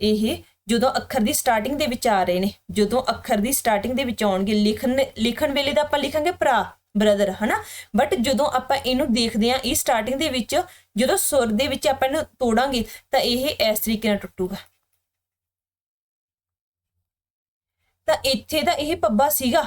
ਇਹ ਜਦੋਂ ਅੱਖਰ ਦੀ ਸਟਾਰਟਿੰਗ ਦੇ ਵਿੱਚ ਆ ਰਹੇ ਨੇ, ਜਦੋਂ ਅੱਖਰ ਦੀ ਸਟਾਰਟਿੰਗ ਦੇ ਵਿੱਚ ਆਉਣਗੇ, ਲਿਖਣ ਲਿਖਣ ਵੇਲੇ ਤਾਂ ਆਪਾਂ ਲਿਖਾਂਗੇ ਭਰਾ ਬ੍ਰਦਰ ਹਨਾ? ਬਟ ਜਦੋਂ ਆਪਾਂ ਇਹਨੂੰ ਦੇਖਦੇ ਆਂ ਇਹ ਸਟਾਰਟਿੰਗ ਦੇ ਵਿੱਚ, ਜਦੋਂ ਸੁਰ ਦੇ ਵਿੱਚ ਆਪਾਂ ਇਹਨੂੰ ਤੋੜਾਂਗੇ, ਤਾਂ ਇਹ ਇਸ ਤਰੀਕੇ ਨਾਲ ਟੁੱਟੂਗਾ। ਤਾਂ ਇੱਥੇ ਦਾ ਇਹ ਪੱਬਾ ਸੀਗਾ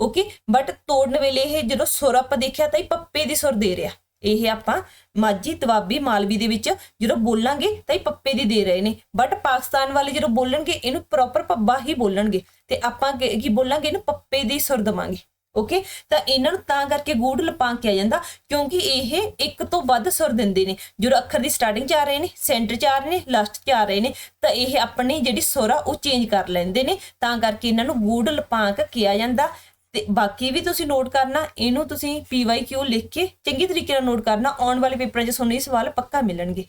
ਓਕੇ ਬਟ ਤੋੜਨ ਵੇਲੇ ਇਹ ਜਦੋਂ ਸੁਰ ਆਪਾਂ ਦੇਖਿਆ ਤਾਂ ਇਹ ਪੱਪੇ ਦੀ ਸੁਰ ਦੇ ਰਿਹਾ। ਇਹ ਆਪਾਂ ਮਾਝੀ ਤਵਾਬੀ ਮਾਲਵੀ ਦੇ ਵਿੱਚ ਜਦੋਂ ਬੋਲਾਂਗੇ ਤਾਂ ਇਹ ਪੱਪੇ ਦੀ ਦੇ ਰਹੇ ਨੇ। ਬਟ ਪਾਕਿਸਤਾਨ ਵਾਲੇ ਜਦੋਂ ਬੋਲਣਗੇ, ਇਹਨੂੰ ਪ੍ਰੋਪਰ ਪੱਬਾ ਹੀ ਬੋਲਣਗੇ। ਤੇ ਆਪਾਂ ਕੀ ਬੋਲਾਂਗੇ? ਇਹਨੂੰ ਪੱਪੇ ਦੀ ਸੁਰ ਦਵਾਂਗੇ। ਓਕੇ ਤਾਂ ਇਹਨਾਂ ਨੂੰ ਤਾਂ ਕਰਕੇ ਗੂੜ ਲਪਾਂ ਕਿਹਾ ਜਾਂਦਾ, ਕਿਉਂਕਿ ਇਹ ਇੱਕ ਤੋਂ ਵੱਧ ਸੁਰ ਦਿੰਦੇ ਨੇ। ਜਦੋਂ ਅੱਖਰ ਦੀ ਸਟਾਰਟਿੰਗ 'ਚ ਆ ਰਹੇ ਨੇ ਸੈਂਟਰ 'ਚ ਆ ਰਹੇ ਨੇ ਲਾਸਟ 'ਚ ਆ ਰਹੇ ਨੇ, ਤਾਂ ਇਹ ਆਪਣੀ ਜਿਹੜੀ ਸੁਰ ਆ, ਉਹ ਚੇਂਜ ਕਰ ਲੈਂਦੇ ਨੇ। ਤਾਂ ਕਰਕੇ ਇਹਨਾਂ ਨੂੰ ਗੂੜ ਲਪਾਂਕ ਕਿਹਾ ਜਾਂਦਾ। ਤੇ ਬਾਕੀ ਵੀ ਤੁਸੀਂ ਨੋਟ ਕਰਨਾ, ਇਹਨੂੰ ਤੁਸੀਂ PYQ ਲਿਖ ਕੇ ਚੰਗੀ ਤਰੀਕੇ ਨਾਲ ਨੋਟ ਕਰਨਾ। ਆਉਣ ਵਾਲੇ ਪੇਪਰਾਂ 'ਚ ਤੁਹਾਨੂੰ ਇਹ ਸਵਾਲ ਪੱਕਾ ਮਿਲਣਗੇ।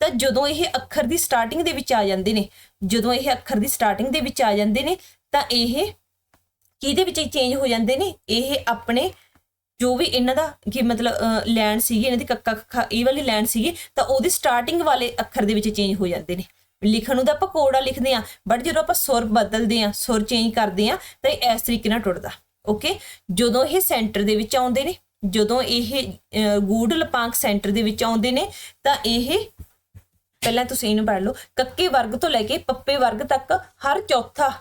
ਤਾਂ ਜਦੋਂ ਇਹ ਅੱਖਰ ਦੀ ਸਟਾਰਟਿੰਗ ਦੇ ਵਿੱਚ ਆ ਜਾਂਦੇ ਨੇ, ਜਦੋਂ ਇਹ ਅੱਖਰ ਦੀ ਸਟਾਰਟਿੰਗ ਦੇ ਵਿੱਚ ਆ ਜਾਂਦੇ ਨੇ, ਤਾਂ ਇਹ ਕਿਹਦੇ ਵਿੱਚ ਚੇਂਜ ਹੋ ਜਾਂਦੇ ਨੇ? ਇਹ ਆਪਣੇ ਜੋ ਵੀ ਇਹਨਾਂ ਦਾ ਕੀ ਮਤਲਬ ਲੈਂਡ ਸੀਗੀ, ਇਹਨਾਂ ਦੀ ਕੱਕਾ ਖੱਖਾ ਇਹ ਵਾਲੀ ਲੈਂਡ ਸੀਗੀ, ਤਾਂ ਉਹਦੀ ਸਟਾਰਟਿੰਗ ਵਾਲੇ ਅੱਖਰ ਦੇ ਵਿੱਚ ਚੇਂਜ ਹੋ ਜਾਂਦੇ ਨੇ। ਲਿਖਣ ਨੂੰ ਤਾਂ ਆਪਾਂ ਕੋੜਾ ਲਿਖਦੇ ਆ ਬਟ ਜਦੋਂ ਆਪਾਂ ਸੁਰ ਬਦਲਦੇ ਆ ਸੁਰ ਚੇਂਜ ਕਰਦੇ ਆ ਤਾਂ ਇਹ ਇਸ ਤਰੀਕੇ ਨਾਲ ਟੁੱਟਦਾ ਓਕੇ ਜਦੋਂ ਇਹ ਸੈਂਟਰ ਦੇ ਵਿੱਚ ਆਉਂਦੇ ਨੇ, ਜਦੋਂ ਇਹ ਗੂੜ ਲਪਾਂਕ ਸੈਂਟਰ ਦੇ ਵਿੱਚ ਆਉਂਦੇ ਨੇ, ਤਾਂ ਇਹ ਪਹਿਲਾਂ ਤੁਸੀਂ ਇਹਨੂੰ ਪੜ੍ਹ ਲਓ। ਕੱਕੇ ਵਰਗ ਤੋਂ ਲੈ ਕੇ ਪੱਪੇ ਵਰਗ ਤੱਕ ਹਰ ਚੌਥਾ,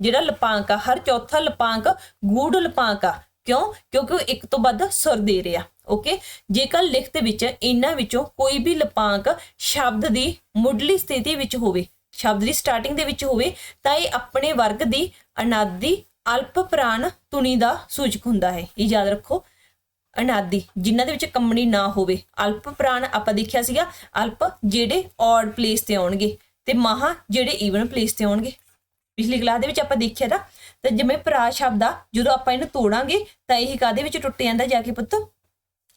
ਜਿਹੜਾ ਲਪਾਂਕ ਆ, ਹਰ ਚੌਥਾ ਲਪਾਂਕ, ਗੂੜ ਲਪਾਂਕ ਆ। ਕਿਉਂ? ਕਿਉਂਕਿ ਉਹ ਇੱਕ ਤੋਂ ਵੱਧ ਸੁਰ ਦੇ ਰਿਹਾ। ਓਕੇ? ਜੇਕਰ ਲਿਖਤ ਵਿੱਚ ਇਹਨਾਂ ਵਿੱਚੋਂ ਕੋਈ ਵੀ ਲਪਾਂਕ ਸ਼ਬਦ ਦੀ ਮੁੱਢਲੀ ਸਥਿਤੀ ਵਿੱਚ ਹੋਵੇ, ਸ਼ਬਦ ਦੀ ਸਟਾਰਟਿੰਗ ਦੇ ਵਿੱਚ ਹੋਵੇ, ਤਾਂ ਇਹ ਆਪਣੇ ਵਰਗ ਦੀ ਅਨਾਦੀ, ਅਲਪ, ਪ੍ਰਾਣ ਤੁਨੀ ਦਾ ਸੂਚਕ ਹੁੰਦਾ ਹੈ। ਇਹ ਯਾਦ ਰੱਖੋ। ਅਨਾਦੀ, ਜਿਨ੍ਹਾਂ ਦੇ ਵਿੱਚ ਕੰਮਣੀ ਨਾ ਹੋਵੇ। ਅਲਪ ਪ੍ਰਾਣ ਆਪਾਂ ਦੇਖਿਆ ਸੀਗਾ, ਅਲਪ ਜਿਹੜੇ ਔਡ ਪਲੇਸ ਤੇ ਆਉਣਗੇ ਤੇ ਮਹਾ ਜਿਹੜੇ ਈਵਨ ਪਲੇਸ ਤੇ ਆਉਣਗੇ। ਪਿਛਲੀ ਕਲਾਸ ਦੇ ਵਿੱਚ ਆਪਾਂ ਦੇਖਿਆ ਨਾ ਤਾਂ ਜਿਵੇਂ ਪ੍ਰਾ ਸ਼ਬਦ ਆ, ਜਦੋਂ ਆਪਾਂ ਇਹਨੂੰ ਤੋੜਾਂਗੇ, ਤਾਂ ਇਹ ਕਾਦੇ ਵਿੱਚ ਟੁੱਟ ਜਾਂਦਾ ਜਾ ਕੇ ਪੁੱਤ?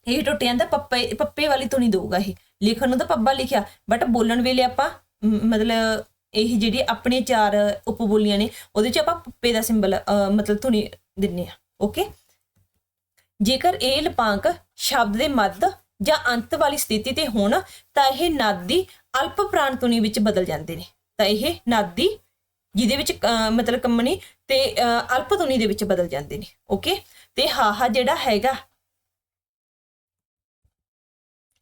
ਇਹ ਟੁੱਟ ਜਾਂਦਾ ਪੱਪੇ ਪੱਪੇ ਵਾਲੀ ਧੁਨੀ ਦਊਗਾ ਇਹ। ਲਿਖਣ ਨੂੰ ਤਾਂ ਪੱਬਾ ਲਿਖਿਆ ਬਟ ਬੋਲਣ ਵੇਲੇ ਆਪਾਂ ਮਤਲਬ ਇਹ ਜਿਹੜੀ ਆਪਣੇ ਚਾਰ ਉਪਬੋਲੀਆਂ ਨੇ, ਉਹਦੇ ਚ ਆਪਾਂ ਪੱਪੇ ਦਾ ਸਿੰਬਲ ਮਤਲਬ ਧੁਨੀ ਦਿੰਨੇ ਆ ਓਕੇ ਜੇਕਰ ਇਹ ਲਪਾਂਕ ਸ਼ਬਦ ਦੇ ਮੱਧ ਜਾਂ ਅੰਤ ਵਾਲੀ ਸਥਿਤੀ ਤੇ ਹੋਣ ਤਾਂ ਇਹ ਨਾਦੀ ਅਲਪ ਪ੍ਰਾਣ ਧੁਨੀ ਵਿੱਚ ਬਦਲ ਜਾਂਦੇ ਨੇ। ਤਾਂ ਇਹ ਨਾਦੀ ਜਿਹਦੇ ਵਿੱਚ ਮਤਲਬ ਕੰਮਣੀ ਤੇ ਅਹ, ਅਲਪ ਧੁਨੀ ਦੇ ਵਿੱਚ ਬਦਲ ਜਾਂਦੇ ਨੇ। ਓਕੇ ਤੇ ਹਾਹਾ ਜਿਹੜਾ ਹੈਗਾ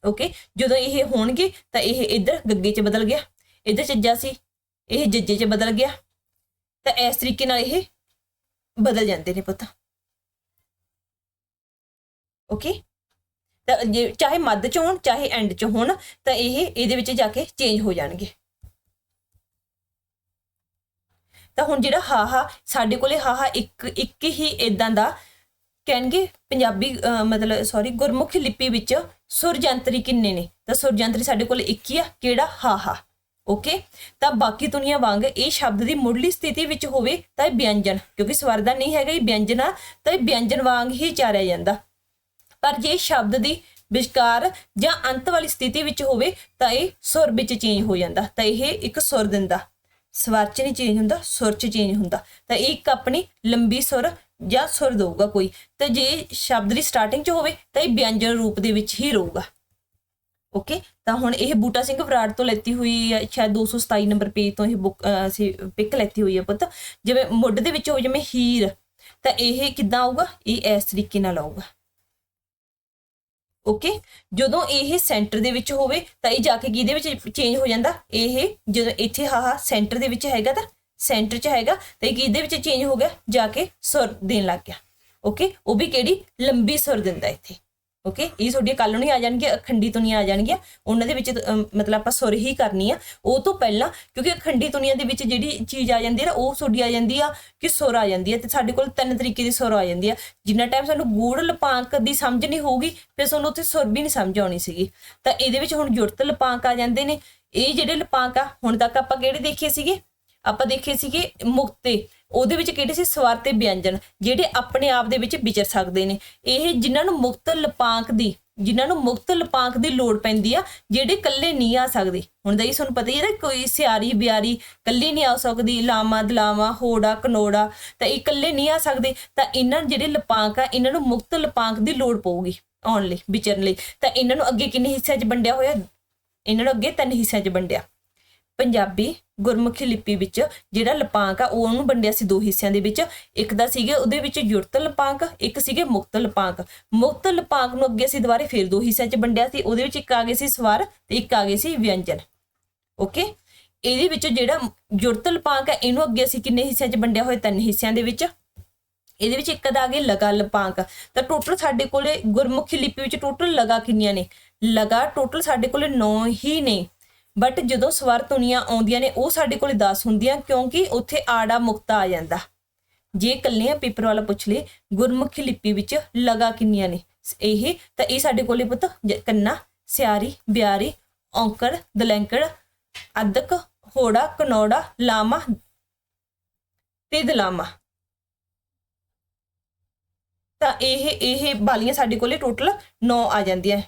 ਓਕੇ ਜਦੋਂ ਇਹ ਹੋਣਗੇ ਤਾਂ ਇਹ ਇੱਧਰ ਗੱਗੇ 'ਚ ਬਦਲ ਗਿਆ ਇੱਧਰ ਚੱਜਾ ਸੀ ਇਹ ਜੱਜੇ 'ਚ ਬਦਲ ਗਿਆ। ਤਾਂ ਇਸ ਤਰੀਕੇ ਨਾਲ ਇਹ ਬਦਲ ਜਾਂਦੇ ਨੇ ਪੁੱਤ। ਓਕੇ? ਤਾਂ ਜੇ ਚਾਹੇ ਮੱਧ 'ਚ ਹੋਣ ਚਾਹੇ ਐਂਡ 'ਚ ਹੋਣ ਤਾਂ ਇਹ ਇਹਦੇ ਵਿੱਚ ਜਾ ਕੇ ਚੇਂਜ ਹੋ ਜਾਣਗੇ। ਤਾਂ ਹੁਣ ਜਿਹੜਾ ਹਾਹਾ ਸਾਡੇ ਕੋਲੇ ਹਾਹਾ ਇੱਕ ਇੱਕ ਹੀ ਇਦਾਂ ਦਾ ਕਹਿਣਗੇ ਪੰਜਾਬੀ ਅਹ, ਮਤਲਬ ਸੌਰੀ ਗੁਰਮੁਖੀ ਲਿਪੀ ਵਿੱਚ ਸੁਰਜੰਤਰੀ ਕਿੰਨੇ ਨੇ? ਤਾਂ ਸੁਰਜੰਤਰੀ ਸਾਡੇ ਕੋਲ ਇੱਕ ਹੀ ਆ ਕਿਹੜਾ? ਹਾਹਾ। ਓਕੇ? ਤਾਂ ਬਾਕੀ ਦੁਨੀਆ ਵਾਂਗ ਇਹ ਸ਼ਬਦ ਦੀ ਮੁੱਢਲੀ ਸਥਿਤੀ ਵਿੱਚ ਹੋਵੇ ਤਾਂ ਇਹ ਵਿਅੰਜਨ ਕਿਉਂਕਿ ਸਵਰ ਦਾ ਨਹੀਂ ਹੈਗਾ ਇਹ ਵਿਅੰਜਨ ਆ ਤਾਂ ਇਹ ਵਿਅੰਜਨ ਵਾਂਗ ਹੀ ਚਾਰਿਆ ਜਾਂਦਾ। ਪਰ ਜੇ ਸ਼ਬਦ ਦੀ ਵਿਚਕਾਰ ਜਾਂ ਅੰਤ ਵਾਲੀ ਸਥਿਤੀ ਵਿੱਚ ਹੋਵੇ ਤਾਂ ਇਹ ਸੁਰ ਵਿੱਚ ਚੇਂਜ ਹੋ ਜਾਂਦਾ, ਤਾਂ ਇਹ ਇੱਕ ਸੁਰ ਦਿੰਦਾ। ਸਵਰ ਚ ਨਹੀਂ ਚੇਂਜ ਹੁੰਦਾ, ਸੁਰ ਚ ਚੇਂਜ ਹੁੰਦਾ। ਤਾਂ ਇਹ ਇੱਕ ਆਪਣੀ ਲੰਬੀ ਸੁਰ ਜਾਂ ਸੁਰ ਦਊਗਾ ਕੋਈ। ਤਾਂ ਜੇ ਸ਼ਬਦ ਦੀ ਸਟਾਰਟਿੰਗ ਚ ਹੋਵੇ, ਤਾਂ ਇਹ ਵਿਅੰਜਨ ਰੂਪ ਦੇ ਵਿੱਚ ਹੀ ਰਹੂਗਾ। ਓਕੇ? ਤਾਂ ਹੁਣ ਇਹ ਬੂਟਾ ਸਿੰਘ ਬਰਾੜ ਤੋਂ ਲੈਤੀ ਹੋਈ ਹੈ, ਸ਼ਾਇਦ 227 ਨੰਬਰ ਪੇਜ ਤੋਂ ਇਹ ਬੁੱਕ ਅਸੀਂ ਪਿਕ ਲੈਤੀ ਹੋਈ ਹੈ ਪੁੱਤ। ਜਿਵੇਂ ਮੁੱਢ ਦੇ ਵਿੱਚ ਹੋ, ਜਿਵੇਂ ਹੀਰ। ਤਾਂ ਇਹ ਕਿੱਦਾਂ ਆਊਗਾ? ਇਹ ਇਸ ਤਰੀਕੇ ਨਾਲ ਆਊਗਾ। ਓਕੇ? ਜਦੋਂ ਇਹ ਸੈਂਟਰ ਦੇ ਵਿੱਚ ਹੋਵੇ, ਤਾਂ ਇਹ ਜਾ ਕੇ ਕਿਹਦੇ ਵਿੱਚ ਚੇਂਜ ਹੋ ਜਾਂਦਾ? ਇਹ ਜਦੋਂ ਇੱਥੇ ਹਾਹਾ ਸੈਂਟਰ ਦੇ ਵਿੱਚ ਹੈਗਾ ਤਾਂ ਸੈਂਟਰ 'ਚ ਹੈਗਾ, ਤਾਂ ਇਹ ਕਿਹਦੇ ਵਿੱਚ ਚੇਂਜ ਹੋ ਗਿਆ? ਜਾ ਕੇ ਸੁਰ ਦੇਣ ਲੱਗ ਗਿਆ। ਓਕੇ? ਉਹ ਵੀ ਕਿਹੜੀ? ਲੰਬੀ ਸੁਰ ਦਿੰਦਾ ਇੱਥੇ। ਓਕੇ ਇਹ ਤੁਹਾਡੀਆਂ ਕੱਲ ਨੂੰ ਹੀ ਆ ਜਾਣਗੀਆਂ, ਅਖੰਡੀ ਤੁਨੀਆਂ ਆ ਜਾਣਗੀਆਂ। ਉਹਨਾਂ ਦੇ ਵਿੱਚ ਮਤਲਬ ਆਪਾਂ ਸੁਰ ਹੀ ਕਰਨੀ ਆ। ਉਹ ਤੋਂ ਪਹਿਲਾਂ, ਕਿਉਂਕਿ ਅਖੰਡੀ ਤੁਨੀਆਂ ਦੇ ਵਿੱਚ ਜਿਹੜੀ ਚੀਜ਼ ਆ ਜਾਂਦੀ ਹੈ ਨਾ, ਉਹ ਤੁਹਾਡੀ ਆ ਜਾਂਦੀ ਆ ਕਿ ਸੁਰ ਆ ਜਾਂਦੀ ਹੈ ਤੇ ਸਾਡੇ ਕੋਲ ਤਿੰਨ ਤਰੀਕੇ ਦੀ ਸੁਰ ਆ ਜਾਂਦੀ ਆ। ਜਿੰਨਾ ਟਾਈਮ ਸਾਨੂੰ ਗੂੜ ਲਪਾਂਕ ਦੀ ਸਮਝ ਨਹੀਂ ਹੋਊਗੀ, ਫਿਰ ਸਾਨੂੰ ਉੱਥੇ ਸੁਰ ਵੀ ਨਹੀਂ ਸਮਝ ਆਉਣੀ ਸੀਗੀ। ਤਾਂ ਇਹਦੇ ਵਿੱਚ ਹੁਣ ਜੁੜਤ ਲਪਾਂਕ ਆ ਜਾਂਦੇ ਨੇ। ਇਹ ਜਿਹੜੇ ਲਪਾਂਕ ਆ, ਹੁਣ ਤੱਕ ਆਪਾਂ ਕਿਹੜੇ ਦੇਖੇ ਸੀਗੇ? ਆਪਾਂ ਦੇਖੇ ਸੀਗੇ ਮੁਕਤੇ, ਉਹਦੇ ਵਿੱਚ ਕਿਹੜੇ ਸੀ? ਸਵਰ ਤੇ ਵਿਅੰਜਨ, ਜਿਹੜੇ ਆਪਣੇ ਆਪ ਦੇ ਵਿੱਚ ਵਿਚਰ ਸਕਦੇ ਨੇ। ਇਹ ਜਿਨ੍ਹਾਂ ਨੂੰ ਮੁਕਤ ਲਪਾਂਕ ਦੀ, ਜਿਨ੍ਹਾਂ ਨੂੰ ਮੁਕਤ ਲਪਾਂਕ ਦੀ ਲੋੜ ਪੈਂਦੀ ਆ, ਜਿਹੜੇ ਇਕੱਲੇ ਨਹੀਂ ਆ ਸਕਦੇ। ਹੁਣ ਦਾ ਇਹ ਤੁਹਾਨੂੰ ਪਤਾ ਹੀ ਹੈ ਨਾ, ਕੋਈ ਸਿਆਰੀ, ਬਿਆਰੀ ਇਕੱਲੀ ਨਹੀਂ ਆ ਸਕਦੀ ਲਾਮਾ ਦਲਾਵਾ, ਹੋੜਾ, ਕਨੋੜਾ, ਤਾਂ ਇਹ ਇਕੱਲੇ ਨਹੀਂ ਆ ਸਕਦੇ। ਤਾਂ ਇਹਨਾਂ ਜਿਹੜੇ ਲਪਾਂਕ ਆ, ਇਹਨਾਂ ਨੂੰ ਮੁਕਤ ਲਪਾਂਕ ਦੀ ਲੋੜ ਪਊਗੀ ਆਉਣ ਲਈ, ਵਿਚਰਨ ਲਈ। ਤਾਂ ਇਹਨਾਂ ਨੂੰ ਅੱਗੇ ਕਿੰਨੇ ਹਿੱਸਿਆਂ 'ਚ ਵੰਡਿਆ ਹੋਇਆ? ਇਹਨਾਂ ਨੂੰ ਅੱਗੇ ਤਿੰਨ ਹਿੱਸਿਆਂ 'ਚ ਵੰਡਿਆ। ਪੰਜਾਬੀ ਗੁਰਮੁਖੀ ਲਿਪੀ ਵਿੱਚ ਜਿਹੜਾ ਲਪਾਂਕ ਆ, ਉਹ ਉਹਨੂੰ ਵੰਡਿਆ ਸੀ ਦੋ ਹਿੱਸਿਆਂ ਦੇ ਵਿੱਚ। ਇੱਕ ਦਾ ਸੀਗੇ ਉਹਦੇ ਵਿੱਚ ਜੁੜਤ ਲਪਾਂਕ, ਇੱਕ ਸੀਗੇ ਮੁਕਤ ਲਪਾਂਕ। ਮੁਕਤ ਲਪਾਂਕ ਨੂੰ ਅੱਗੇ ਅਸੀਂ ਦੁਬਾਰੇ ਫਿਰ ਦੋ ਹਿੱਸਿਆਂ 'ਚ ਵੰਡਿਆ ਸੀ, ਉਹਦੇ ਵਿੱਚ ਇੱਕ ਆ ਗਏ ਸੀ ਸਵਰ ਤੇ ਇੱਕ ਆ ਗਏ ਸੀ ਵਿਅੰਜਨ। ਓਕੇ? ਇਹਦੇ ਵਿੱਚ ਜਿਹੜਾ ਜੁੜਤ ਲਪਾਂਕ ਹੈ ਇਹਨੂੰ ਅੱਗੇ ਅਸੀਂ ਕਿੰਨੇ ਹਿੱਸਿਆਂ 'ਚ ਵੰਡਿਆ ਹੋਇਆ? ਤਿੰਨ ਹਿੱਸਿਆਂ ਦੇ ਵਿੱਚ। ਇਹਦੇ ਵਿੱਚ ਇੱਕ ਦਾ ਆ ਗਿਆ ਲਗਾ ਲਪਾਂਕ। ਤਾਂ ਟੋਟਲ ਸਾਡੇ ਕੋਲੇ ਗੁਰਮੁਖੀ ਲਿਪੀ ਵਿੱਚ ਟੋਟਲ ਲਗਾ ਕਿੰਨੀਆਂ ਨੇ? ਲਗਾ ਟੋਟਲ ਸਾਡੇ ਕੋਲੇ 9 ਹੀ ਨੇ। ਬਟ ਜਦੋਂ ਸਵਰ ਧੁਨੀਆਂ ਆਉਂਦੀਆਂ ਨੇ, ਉਹ ਸਾਡੇ ਕੋਲੇ 10 ਹੁੰਦੀਆਂ ਕਿਉਂਕਿ ਉੱਥੇ ਆੜਾ ਮੁਕਤਾ ਆ ਜਾਂਦਾ। ਜੇ ਕੱਲਿਆਂ ਪੇਪਰ ਵਾਲਾ ਪੁੱਛ ਲੇ ਗੁਰਮੁਖੀ ਲਿਪੀ ਵਿੱਚ ਲਗਾ ਕਿੰਨੀਆਂ ਨੇ? ਇਹ ਤਾਂ ਇਹ ਸਾਡੇ ਕੋਲੇ ਪੁੱਤ ਕੰਨਾ, ਸਿਆਰੀ, ਬਿਆਰੀ, ਔਂਕੜ, ਦਲੈਂਕੜ, ਅਦਕ, ਹੋੜਾ, ਕਨੌੜਾ, ਲਾਮਾ ਤੇ ਦਲਾਮਾ ਤਾਂ ਇਹ ਇਹ ਬਾਲੀਆਂ ਸਾਡੇ ਕੋਲੇ ਟੋਟਲ 9 ਆ ਜਾਂਦੀਆਂ।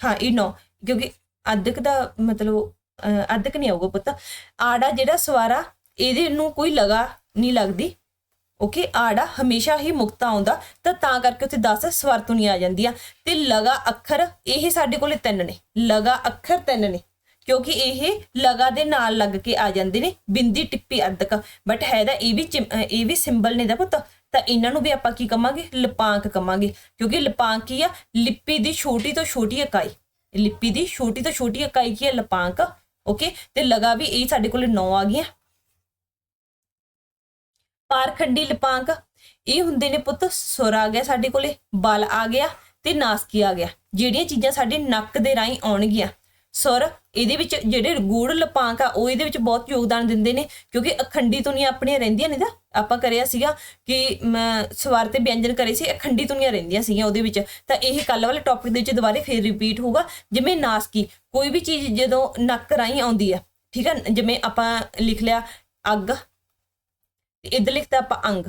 ਹਾਂ, ਇਹ 9 ਕਿਉਂਕਿ ਅਦਕ ਦਾ ਮਤਲਬ ਅਹ, ਅਦਕ ਨਹੀਂ ਆਊਗਾ ਪੁੱਤ। ਆੜਾ ਜਿਹੜਾ ਸਵਾਰਾ ਇਹਦੇ ਨੂੰ ਕੋਈ ਲਗਾ ਨਹੀਂ ਲੱਗਦੀ। ਓਕੇ ਆੜਾ ਹਮੇਸ਼ਾ ਹੀ ਮੁਕਤਾ ਆਉਂਦਾ। ਤਾਂ ਤਾਂ ਕਰਕੇ ਉੱਥੇ 10 ਸਵਰ ਧੁਨੀਆਂ ਆ ਜਾਂਦੀਆਂ। ਤੇ ਲਗਾ ਅੱਖਰ ਇਹ ਸਾਡੇ ਕੋਲੇ ਤਿੰਨ ਨੇ। ਲਗਾ ਅੱਖਰ ਤਿੰਨ ਨੇ। ਕਿਉਂਕਿ ਇਹ ਲਗਾ ਦੇ ਨਾਲ ਲੱਗ ਕੇ ਆ ਜਾਂਦੇ ਨੇ ਬਿੰਦੀ ਟਿੱਪੀ ਅਦਕ ਬਟ ਹੈ ਦਾ ਇਹ ਵੀ ਚਿਮ- ਇਹ ਵੀ ਸਿੰਬਲ ਨੇ ਦਾ ਪੁੱਤ। ਤਾਂ ਇਹਨਾਂ ਨੂੰ ਵੀ ਆਪਾਂ ਕੀ ਕਵਾਂਗੇ? ਲਪਾਂਕ ਕਵਾਂਗੇ। ਕਿਉਂਕਿ ਲਪਾਂਕ ਕੀ ਆ ਲਿਪੀ ਦੀ ਛੋਟੀ ਤੋਂ ਛੋਟੀ ਇਕਾਈ। ਲਿਪੀ ਦੀ, ਛੋਟੀ ਤੋਂ ਛੋਟੀ ਇਕਾਈ ਕੀ ਹੈ ਲਪਾਂਕ ਓਕੇ ਤੇ ਲਗਾ ਵੀ ਇਹ ਸਾਡੇ ਕੋਲੇ 9 ਆ ਗਈਆਂ। ਪਾਰਖੰਡੀ ਲਪਾਂਕ, ਇਹ ਹੁੰਦੇ ਨੇ ਪੁੱਤ, ਸੁਰ ਆ ਗਿਆ ਸਾਡੇ ਕੋਲੇ, ਬਲ ਆ ਗਿਆ ਤੇ ਨਾਸਕੀ ਆ ਗਿਆ। ਜਿਹੜੀਆਂ ਚੀਜ਼ਾਂ ਸਾਡੇ ਨੱਕ ਦੇ ਰਾਹੀਂ ਆਉਣਗੀਆਂ। ਸੁਰ ਇਹਦੇ ਵਿੱਚ ਜਿਹੜੇ ਗੂੜ ਲਪਾਂਕ ਆ ਉਹ ਇਹਦੇ ਵਿੱਚ ਬਹੁਤ ਯੋਗਦਾਨ ਦਿੰਦੇ ਨੇ ਕਿਉਂਕਿ ਅਖੰਡੀ ਧੁਨੀਆਂ ਆਪਣੀਆਂ ਰਹਿੰਦੀਆਂ ਨੇ ਤਾਂ ਆਪਾਂ ਕਰਿਆ ਸੀਗਾ ਕਿ ਮ, ਸਵਰ ਤੇ ਵਿਅੰਜਨ ਕਰੇ ਸੀ ਅਖੰਡੀ ਧੁਨੀਆਂ ਰਹਿੰਦੀਆਂ ਸੀਗੀਆਂ ਉਹਦੇ ਵਿੱਚ। ਤਾਂ ਇਹ ਕੱਲ ਵਾਲੇ ਟੌਪਿਕ ਦੇ ਵਿੱਚ ਦੁਬਾਰੇ ਫੇਰ ਰਿਪੀਟ ਹੋਊਗਾ। ਜਿਵੇਂ ਨਾਸਕੀ ਕੋਈ ਵੀ ਚੀਜ਼ ਜਦੋਂ ਨੱਕ ਰਾਹੀਂ ਆਉਂਦੀ ਆ ਠੀਕ ਆ ਜਿਵੇਂ ਆਪਾਂ ਲਿਖ ਲਿਆ ਅੱਗ ਤੇ ਇੱਧਰ ਲਿਖਤਾ ਆਪਾਂ ਅੰਗ।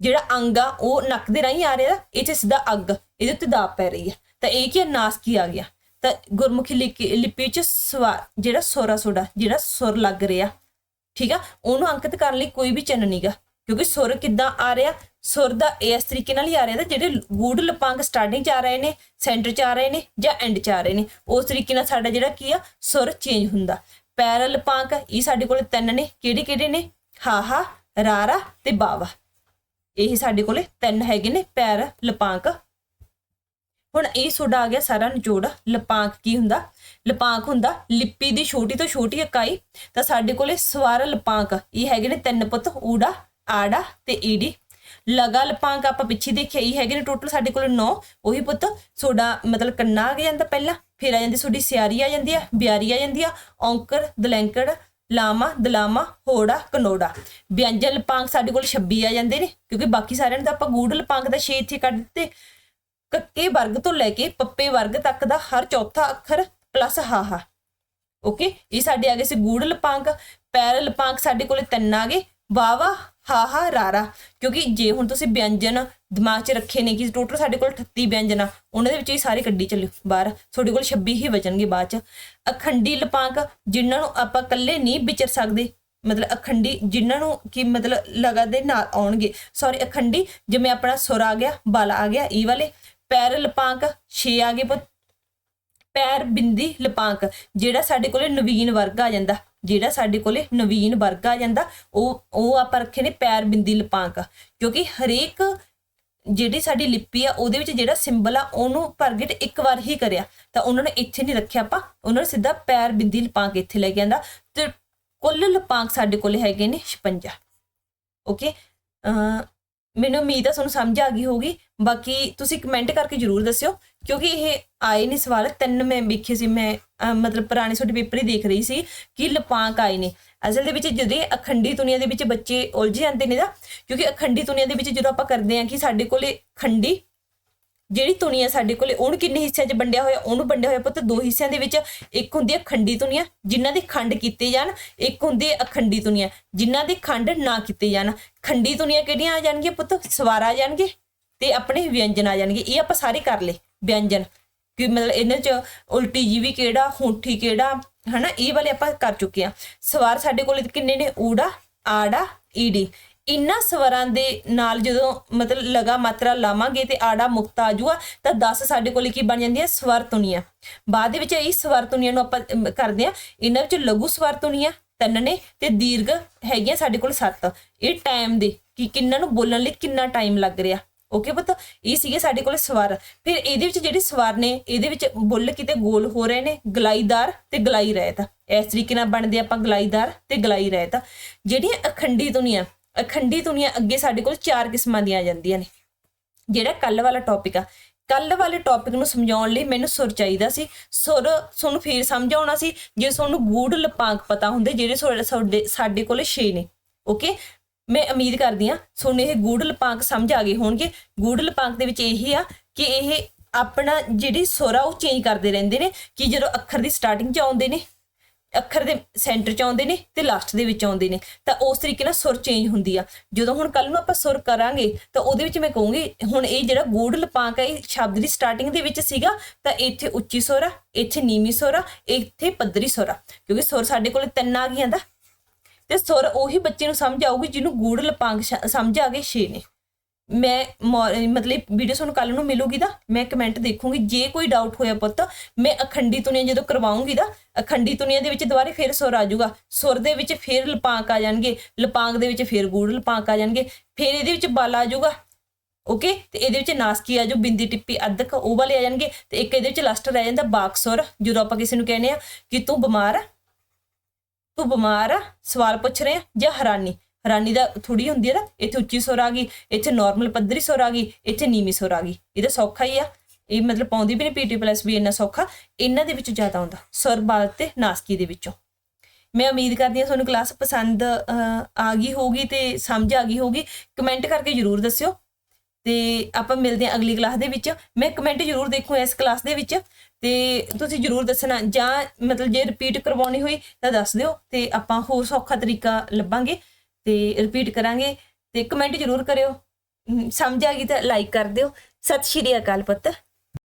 ਜਿਹੜਾ ਅੰਗ ਆ ਉਹ ਨੱਕ ਦੇ ਰਾਹੀਂ ਆ ਰਿਹਾ ਇਹ 'ਚ ਸਿੱਧਾ ਅੱਗ ਇਹਦੇ ਉੱਤੇ ਦਾਬ ਪੈ ਰਹੀ ਹੈ ਤਾਂ ਇਹ ਕੀ ਹੈ ਨਾਸਕੀ ਆ ਗਿਆ। ਤਾਂ ਗੁਰਮੁਖੀ ਲਿਪੀ ਲਿਪੀ ਚ ਸਵਾ ਜਿਹੜਾ ਸੋਰਾ ਸੋਡਾ, ਜਿਹੜਾ ਸੁਰ ਲੱਗ ਰਿਹਾ, ਠੀਕ ਆ? ਉਹਨੂੰ ਅੰਕਿਤ ਕਰਨ ਲਈ ਕੋਈ ਵੀ ਚਿੰਨ੍ਹ ਨਹੀਂਗਾ ਕਿਉਂਕਿ ਸੁਰ ਕਿੱਦਾਂ ਆ ਰਿਹਾ? ਸੁਰ ਦਾ ਇਸ ਤਰੀਕੇ ਨਾਲ ਹੀ ਆ ਰਿਹਾ ਤਾਂ ਜਿਹੜੇ ਗੂੜ ਲਪੰਗ ਸਟਾਰਟਿੰਗ ਚ ਆ ਰਹੇ ਨੇ, ਸੈਂਟਰ ਚ ਆ ਰਹੇ ਨੇ ਜਾਂ ਐਂਡ ਚ ਆ ਰਹੇ ਨੇ, ਉਸ ਤਰੀਕੇ ਨਾਲ ਸਾਡਾ ਜਿਹੜਾ ਕੀ ਆ, ਸੁਰ ਚੇਂਜ ਹੁੰਦਾ। ਪੈਰਲ ਲਪਾਂਕ ਇਹ ਸਾਡੇ ਕੋਲ ਤਿੰਨ ਨੇ, ਕਿਹੜੇ ਕਿਹੜੇ ਨੇ? ਹਾਹਾ ਰਾਰਾ ਤੇ ਬਾਵਾ। ਇਹ ਸਾਡੇ ਕੋਲੇ ਤਿੰਨ ਹੈਗੇ ਨੇ, ਪੈਰ ਲਪਾਂਕ ਹੁਣ ਇਹ ਤੁਹਾਡਾ ਆ ਗਿਆ ਸਾਰਾ ਨਿਚੋੜ, ਲਪਾਂਕ ਕੀ ਹੁੰਦਾ? ਲਪਾਂਕ ਹੁੰਦਾ ਲਿਪੀ ਦੀ ਛੋਟੀ ਤੋਂ ਛੋਟੀ ਇਕਾਈ। ਤਾਂ ਸਾਡੇ ਕੋਲੇ ਸਵਾਰ ਲਪਾਂਕ ਇਹ ਹੈਗੇ ਨੇ ਤਿੰਨ ਪੁੱਤ, ਊੜਾ, ਆੜਾ ਤੇ ਈੜੀ। ਲਗਾ ਲਪਾਂਕ ਆਪਾਂ ਪਿੱਛੇ ਦੇਖਿਆ, ਇਹ ਹੈਗੇ ਨੇ ਟੋਟਲ ਸਾਡੇ ਕੋਲ 9 ਉਹੀ ਪੁੱਤ ਤੁਹਾਡਾ ਮਤਲਬ ਕੰਨਾ ਆ ਗਿਆ ਜਾਂਦਾ ਪਹਿਲਾਂ, ਫਿਰ ਆ ਜਾਂਦੀ ਤੁਹਾਡੀ ਸਿਆਰੀ ਆ ਜਾਂਦੀ ਆ, ਬਿਆਰੀ ਆ ਜਾਂਦੀ ਆ, ਔਂਕੜ, ਦਲੈਂਕੜ, ਲਾਮਾ, ਦਲਾਮਾ, ਹੋੜਾ, ਕਨੋੜਾ। ਵਿਅੰਜਨ ਲਪਾਂਕ ਸਾਡੇ ਕੋਲ 26 ਆ ਜਾਂਦੇ ਨੇ, ਕਿਉਂਕਿ ਬਾਕੀ ਸਾਰਿਆਂ ਨੂੰ ਤਾਂ ਆਪਾਂ ਗੂੜ ਲਪਾਂਕ ਦਾ 6 ਇੱਥੇ ਕੱਢ ਦਿੱਤੇ। ਕੱਕੇ ਵਰਗ ਤੋਂ ਲੈ ਕੇ ਪੱਪੇ ਵਰਗ ਤੱਕ ਦਾ ਹਰ ਚੌਥਾ ਅੱਖਰ ਪਲੱਸ ਹਾਹਾ ਓਕੇ ਇਹ ਸਾਡੇ ਆ ਗਏ ਸੀ ਗੂੜ ਲਪਾਂਕ, ਪੈਰ ਲਪਾਂਕ ਸਾਡੇ ਕੋਲੇ ਤਿੰਨ ਆ ਗਏ। ਵਾਵਾ ਹਾਹਾ ਰਾਰਾ ਕਿਉਂਕਿ ਜੇ ਹੁਣ ਤੁਸੀਂ ਵਿਅੰਜਨ ਦਿਮਾਗ 'ਚ ਰੱਖੇ ਨੇ ਕਿ ਟੋਟਲ ਸਾਡੇ ਕੋਲ 38 ਵਿਅੰਜਨ ਆ ਉਹਨਾਂ ਦੇ ਵਿੱਚੋਂ ਹੀ ਸਾਰੇ ਕੱਢੀ ਚੱਲਿਓ ਬਾਹਰ। ਤੁਹਾਡੇ ਕੋਲ 26 ਹੀ ਬਚਣਗੇ ਬਾਅਦ 'ਚ। ਅਖੰਡੀ ਲਪਾਂਕ, ਜਿਨ੍ਹਾਂ ਨੂੰ ਆਪਾਂ ਇਕੱਲੇ ਨਹੀਂ ਵਿਚਰ ਸਕਦੇ। ਮਤਲਬ ਅਖੰਡੀ ਜਿਨ੍ਹਾਂ ਨੂੰ ਕਿ ਮਤਲਬ ਲਗਾ ਦੇ ਨਾਲ ਆਉਣਗੇ। ਸੌਰੀ ਅਖੰਡੀ, ਜਿਵੇਂ ਆਪਣਾ ਸੁਰ ਆ ਗਿਆ, ਬਲ ਆ ਗਿਆ, ਇਹ ਵਾਲੇ। ਪੈਰ ਲਪਾਂਕ 6 ਆ ਗਏ ਪੁੱਤ। ਪੈਰ ਬਿੰਦੀ ਲਪਾਂਕ, ਜਿਹੜਾ ਸਾਡੇ ਕੋਲੇ ਨਵੀਨ ਵਰਗ ਆ ਜਾਂਦਾ, ਜਿਹੜਾ ਸਾਡੇ ਕੋਲੇ ਨਵੀਨ ਵਰਗ ਆ ਜਾਂਦਾ, ਉਹ ਉਹ ਆਪਾਂ ਰੱਖੇ ਨੇ ਪੈਰ ਬਿੰਦੀ ਲਪਾਂਕ। ਕਿਉਂਕਿ ਹਰੇਕ ਜਿਹੜੀ ਸਾਡੀ ਲਿਪੀ ਆ, ਉਹਦੇ ਵਿੱਚ ਜਿਹੜਾ ਸਿੰਬਲ ਆ, ਉਹਨੂੰ ਪ੍ਰਗਟ ਇੱਕ ਵਾਰ ਹੀ ਕਰਿਆ। ਤਾਂ ਉਹਨਾਂ ਨੇ ਇੱਥੇ ਨਹੀਂ ਰੱਖਿਆ ਆਪਾਂ, ਉਹਨਾਂ ਨੇ ਸਿੱਧਾ ਪੈਰ ਬਿੰਦੀ ਲਪਾਂਕ ਇੱਥੇ ਲੈ ਕੇ ਆਂਦਾ। ਤੇ ਕੁੱਲ ਲਪਾਂਕ ਸਾਡੇ ਕੋਲੇ ਹੈਗੇ ਨੇ 56 ਓਕੇ? ਮੈਨੂੰ ਉਮੀਦ ਆ ਤੁਹਾਨੂੰ ਸਮਝ ਆ ਗਈ ਹੋਗੀ ਬਾਕੀ ਤੁਸੀਂ ਕਮੈਂਟ ਕਰਕੇ ਜਰੂਰ ਦੱਸਿਓ, ਕਿਉਂਕਿ ਇਹ ਆਏ ਨਹੀਂ ਸਵਾਲ, ਤਿੰਨ ਮੈਂ ਵੇਖੇ ਸੀ, ਮੈਂ ਮਤਲਬ ਪੁਰਾਣੇ ਛੋਟੇ ਪੇਪਰ ਹੀ ਦੇਖ ਰਹੀ ਸੀ ਕਿ ਲਪਾਂਕ ਆਏ ਨੇ। ਅਸਲ ਦੇ ਵਿੱਚ ਜਦੋਂ ਅਖੰਡੀ ਦੁਨੀਆ ਦੇ ਵਿੱਚ ਬੱਚੇ ਉਲਝ ਜਾਂਦੇ ਨੇ ਦਾ ਕਿਉਂਕਿ ਅਖੰਡੀ ਦੁਨੀਆ ਦੇ ਵਿੱਚ ਜਦੋਂ ਆਪਾਂ ਕਰਦੇ ਹਾਂ ਕਿ ਸਾਡੇ ਕੋਲੇ ਖੰਡੀ ਜਿਹੜੀ ਦੁਨੀਆ ਸਾਡੇ ਕੋਲੇ, ਉਹਨੂੰ ਕਿੰਨੇ ਹਿੱਸਿਆਂ 'ਚ ਵੰਡਿਆ ਹੋਇਆ? ਉਹਨੂੰ ਵੰਡਿਆ ਹੋਇਆ ਪੁੱਤ ਦੋ ਹਿੱਸਿਆਂ ਦੇ ਵਿੱਚ। ਇੱਕ ਹੁੰਦੀ ਹੈ ਖੰਡੀ ਦੁਨੀਆ ਜਿਨ੍ਹਾਂ ਦੇ ਖੰਡ ਕੀਤੇ ਜਾਣ। ਇੱਕ ਹੁੰਦੀ ਹੈ ਅਖੰਡੀ ਦੁਨੀਆ ਜਿਨ੍ਹਾਂ ਦੇ ਖੰਡ ਨਾ ਕੀਤੇ ਜਾਣ। ਖੰਡੀ ਦੁਨੀਆ ਕਿਹੜੀਆਂ ਆ ਜਾਣਗੀਆਂ ਪੁੱਤ? ਸਵਾਰ ਆ ਜਾਣਗੇ ਤੇ ਆਪਣੇ ਵਿਅੰਜਨ ਆ ਜਾਣਗੇ। ਇਹ ਆਪਾਂ ਸਾਰੇ ਕਰ ਲਏ, ਵਿਅੰਜਨ। ਕਿ ਮਤਲਬ ਇਹਨਾਂ 'ਚ ਉਲਟੀ ਜੀਵੀ ਕਿਹੜਾ, ਹੋਂਠੀ ਕਿਹੜਾ, ਹਨਾ? ਇਹ ਵਾਲੇ ਆਪਾਂ ਕਰ ਚੁੱਕੇ ਆ। ਸਵਾਰ ਸਾਡੇ ਕੋਲ ਕਿੰਨੇ ਨੇ? ਊੜਾ, ਆੜਾ, ਈੜੀ। ਇਨ੍ਹਾਂ ਸਵਰਾਂ ਦੇ ਨਾਲ ਜਦੋਂ ਮਤਲਬ ਲਗਾ ਮਾਤਰਾ ਲਾਵਾਂਗੇ ਤੇ ਆੜਾ ਮੁਕਤ ਆ ਜੂਗਾ ਤਾਂ 10 ਸਾਡੇ ਕੋਲ ਕੀ ਬਣ ਜਾਂਦੀ ਹੈ ਸਵਰ ਤੁਨੀਆਂ ਬਾਅਦ ਦੇ ਵਿੱਚ ਇਹ ਸਵਰ ਤੁਨੀਆਂ ਨੂੰ ਆਪਾਂ ਕਰਦੇ ਆ ਇਹਨਾਂ ਵਿੱਚ ਲਘੂ ਸਵਰ ਤੁਨੀਆਂ ਤਿੰਨ ਨੇ ਤੇ ਦੀਰਘ ਹੈਗੀਆਂ ਸਾਡੇ ਕੋਲ 7 ਇਹ ਟਾਈਮ ਦੇ, ਕਿ ਕਿੰਨਾਂ ਨੂੰ ਬੋਲਣ ਲਈ ਕਿੰਨਾ ਟਾਈਮ ਲੱਗ ਰਿਹਾ। ਓਕੇ ਪਤਾ? ਇਹ ਸੀਗੇ ਸਾਡੇ ਕੋਲ ਸਵਰ। ਫਿਰ ਇਹਦੇ ਵਿੱਚ ਜਿਹੜੇ ਸਵਰ ਨੇ, ਇਹਦੇ ਵਿੱਚ ਬੁੱਲ ਕਿਤੇ ਗੋਲ ਹੋ ਰਹੇ ਨੇ, ਗਲਾਈਦਾਰ ਤੇ ਗਲਾਈ ਰਹਿਤ। ਇਸ ਤਰੀਕੇ ਨਾਲ ਬਣਦੇ ਆਪਾਂ ਗਲਾਈਦਾਰ ਤੇ ਗਲਾਈ ਰਹਿਤ। ਜਿਹੜੀਆਂ ਅਖੰਡੀ ਧੁਨੀਆਂ ਅਖੰਡੀ ਦੁਨੀਆ ਅੱਗੇ ਸਾਡੇ ਕੋਲ ਚਾਰ ਕਿਸਮਾਂ ਦੀਆਂ ਆ ਜਾਂਦੀਆਂ ਨੇ। ਜਿਹੜਾ ਕੱਲ ਵਾਲਾ ਟੌਪਿਕ ਆ। ਕੱਲ ਵਾਲੇ ਟੌਪਿਕ ਨੂੰ ਸਮਝਾਉਣ ਲਈ ਮੈਨੂੰ ਸੁਰ ਚਾਹੀਦਾ ਸੀ। ਸੁਰ ਤੁਹਾਨੂੰ ਫੇਰ ਸਮਝ ਆਉਣਾ ਸੀ, ਜੇ ਤੁਹਾਨੂੰ ਗੂੜ ਲਪਾਂਕ ਪਤਾ ਹੁੰਦੇ, ਜਿਹੜੇ ਤੁਹਾਡੇ- ਸਾਡੇ ਕੋਲ ਕੋਲੇ 6 ਨੇ। ਓਕੇ ਮੈਂ ਉਮੀਦ ਕਰਦੀ ਆ ਤੁਹਾਨੂੰ ਇਹ ਗੂੜ ਲਪਾਂਕ ਸਮਝ ਆ ਗਏ ਹੋਣਗੇ। ਗੂੜ ਲਪਾਂਕ ਦੇ ਵਿੱਚ ਇਹੀ ਆ ਕਿ ਇਹ ਆਪਣਾ ਜਿਹੜੀ ਸੁਰ ਆ, ਉਹ ਚੇਂਜ ਕਰਦੇ ਰਹਿੰਦੇ ਨੇ ਕਿ ਜਦੋਂ ਅੱਖਰ ਦੀ ਸਟਾਰਟਿੰਗ 'ਚ ਆਉਂਦੇ ਨੇ। ਅੱਖਰ ਦੇ ਸੈਂਟਰ 'ਚ ਆਉਂਦੇ ਨੇ ਤੇ ਲਾਸਟ ਦੇ ਵਿੱਚ ਆਉਂਦੇ ਨੇ। ਤਾਂ ਉਸ ਤਰੀਕੇ ਨਾਲ ਸੁਰ ਚੇਂਜ ਹੁੰਦੀ ਆ। ਜਦੋਂ ਹੁਣ ਕੱਲ ਨੂੰ ਆਪਾਂ ਸੁਰ ਕਰਾਂਗੇ, ਤਾਂ ਉਹਦੇ ਵਿੱਚ ਮੈਂ ਕਹੂੰਗੀ, ਹੁਣ ਇਹ ਜਿਹੜਾ ਗੂੜ ਲਪਾਂਕ ਹੈ ਇਹ ਸ਼ਬਦ ਦੀ ਸਟਾਰਟਿੰਗ ਦੇ ਵਿੱਚ ਸੀਗਾ, ਤਾਂ ਇੱਥੇ ਉੱਚੀ ਸੁਰ ਆ, ਇੱਥੇ ਨੀਵੀਂ ਸੁਰ ਆ, ਇੱਥੇ ਪੱਧਰੀ ਸੁਰ ਆ। ਕਿਉਂਕਿ ਸੁਰ ਸਾਡੇ ਕੋਲ ਤਿੰਨ ਆ ਗਈਆਂ ਦਾ। ਤੇ ਸੁਰ ਉਹੀ ਬੱਚੇ ਨੂੰ ਸਮਝ ਆਊਗੀ ਜਿਹਨੂੰ ਗੂੜ ਲਪਾਂਕ ਸ਼- ਸਮਝ ਆ ਗਏ ਛੇ ਨੇ। ਮੈਂ ਮਤਲਬ ਵੀਡੀਓ ਤੁਹਾਨੂੰ ਕੱਲ ਨੂੰ ਮਿਲੂਗੀ ਤਾਂ ਮੈਂ ਕਮੈਂਟ ਦੇਖੂੰਗੀ, ਜੇ ਕੋਈ ਡਾਊਟ ਹੋਇਆ ਪੁੱਤ, ਮੈਂ ਅਖੰਡੀ ਤੁਨੀਆ ਜਦੋਂ ਕਰਵਾਉਂਗੀ ਤਾਂ ਅਖੰਡੀ ਤੁਨੀਆ ਦੇ ਵਿੱਚ ਦੁਬਾਰੇ ਫੇਰ ਸੁਰ ਆ ਜਾਊਗਾ। ਸੁਰ ਦੇ ਵਿੱਚ ਫੇਰ ਲਪਾਂਕ ਆ ਜਾਣਗੇ, ਲਪਾਂਕ ਦੇ ਵਿੱਚ ਫੇਰ ਗੂੜ ਲਪਾਂਕ ਆ ਜਾਣਗੇ, ਫੇਰ ਇਹਦੇ ਵਿੱਚ ਬਲ ਆ ਜਾਊਗਾ ਓਕੇ ਤੇ ਇਹਦੇ ਵਿੱਚ ਨਾਸਕੀ ਆ ਜੋ ਬਿੰਦੀ ਟਿੱਪੀ ਅੱਧਕ ਉਹ ਵਾਲੇ ਆ ਜਾਣਗੇ, ਤੇ ਇੱਕ ਇਹਦੇ ਵਿੱਚ ਲਾਸਟ ਰਹਿ ਜਾਂਦਾ ਬਾਕਸੁਰ ਜਦੋਂ ਆਪਾਂ ਕਿਸੇ ਨੂੰ ਕਹਿੰਦੇ ਆ ਕਿ ਤੂੰ ਬਿਮਾਰ ਆ, ਤੂੰ ਬਿਮਾਰ ਆ, ਸਵਾਲ ਪੁੱਛ ਰਹੇ ਆ ਜਾਂ ਹੈਰਾਨੀ। ਰਾਨੀ ਦਾ ਥੋੜੀ ਹੁੰਦੀ ਹੈ ਨਾ, ਇੱਥੇ ਉੱਚੀ ਸੁਰ ਆ ਗਈ, ਇੱਥੇ ਨਾਰਮਲ ਪੱਧਰੀ ਸੁਰ ਆ ਗਈ, ਇੱਥੇ ਨੀਵੀਂ ਸੁਰ ਆ ਗਈ ਇਹਦਾ ਸੌਖਾ ਹੀ ਆ। ਇਹ ਮਤਲਬ ਪਾਉਂਦੀ ਵੀ ਨਹੀਂ ਪੀਟੀ ਪਲੱਸ ਵੀ ਇੰਨਾ ਸੌਖਾ, ਇਹਨਾਂ ਦੇ ਵਿੱਚ ਜ਼ਿਆਦਾ ਆਉਂਦਾ, ਸੁਰ, ਬਾਲ ਤੇ ਨਾਸਕੀ ਦੇ ਵਿੱਚੋਂ। ਮੈਂ ਉਮੀਦ ਕਰਦੀ ਹਾਂ ਤੁਹਾਨੂੰ ਕਲਾਸ ਪਸੰਦ ਆ ਗਈ ਹੋਊਗੀ ਤੇ ਸਮਝ ਆ ਗਈ ਹੋਊਗੀ ਕਮੈਂਟ ਕਰਕੇ ਜਰੂਰ ਦੱਸਿਓ। ਤੇ ਆਪਾਂ ਮਿਲਦੇ ਹਾਂ ਅਗਲੀ ਕਲਾਸ ਦੇ ਵਿੱਚ। ਮੈਂ ਕਮੈਂਟ ਜਰੂਰ ਦੇਖੂ ਇਸ ਕਲਾਸ ਦੇ ਵਿੱਚ। ਤੇ ਤੁਸੀਂ ਜਰੂਰ ਦੱਸਣਾ, ਜਾਂ ਮਤਲਬ ਜੇ ਰਿਪੀਟ ਕਰਵਾਉਣੀ ਹੋਈ ਤਾਂ ਦੱਸ ਦਿਓ, ਤੇ ਆਪਾਂ ਹੋਰ ਸੌਖਾ ਤਰੀਕਾ ਲੱਭਾਂਗੇ। ਤੇ ਰਿਪੀਟ ਕਰਾਂਗੇ ਤੇ ਕਮੈਂਟ ਜਰੂਰ ਕਰਿਓ। ਹਮ, ਸਮਝ ਆ ਗਈ ਤਾਂ ਲਾਈਕ ਕਰ ਦਿਓ। ਸਤਿ ਸ਼੍ਰੀ ਅਕਾਲ ਪੁੱਤ।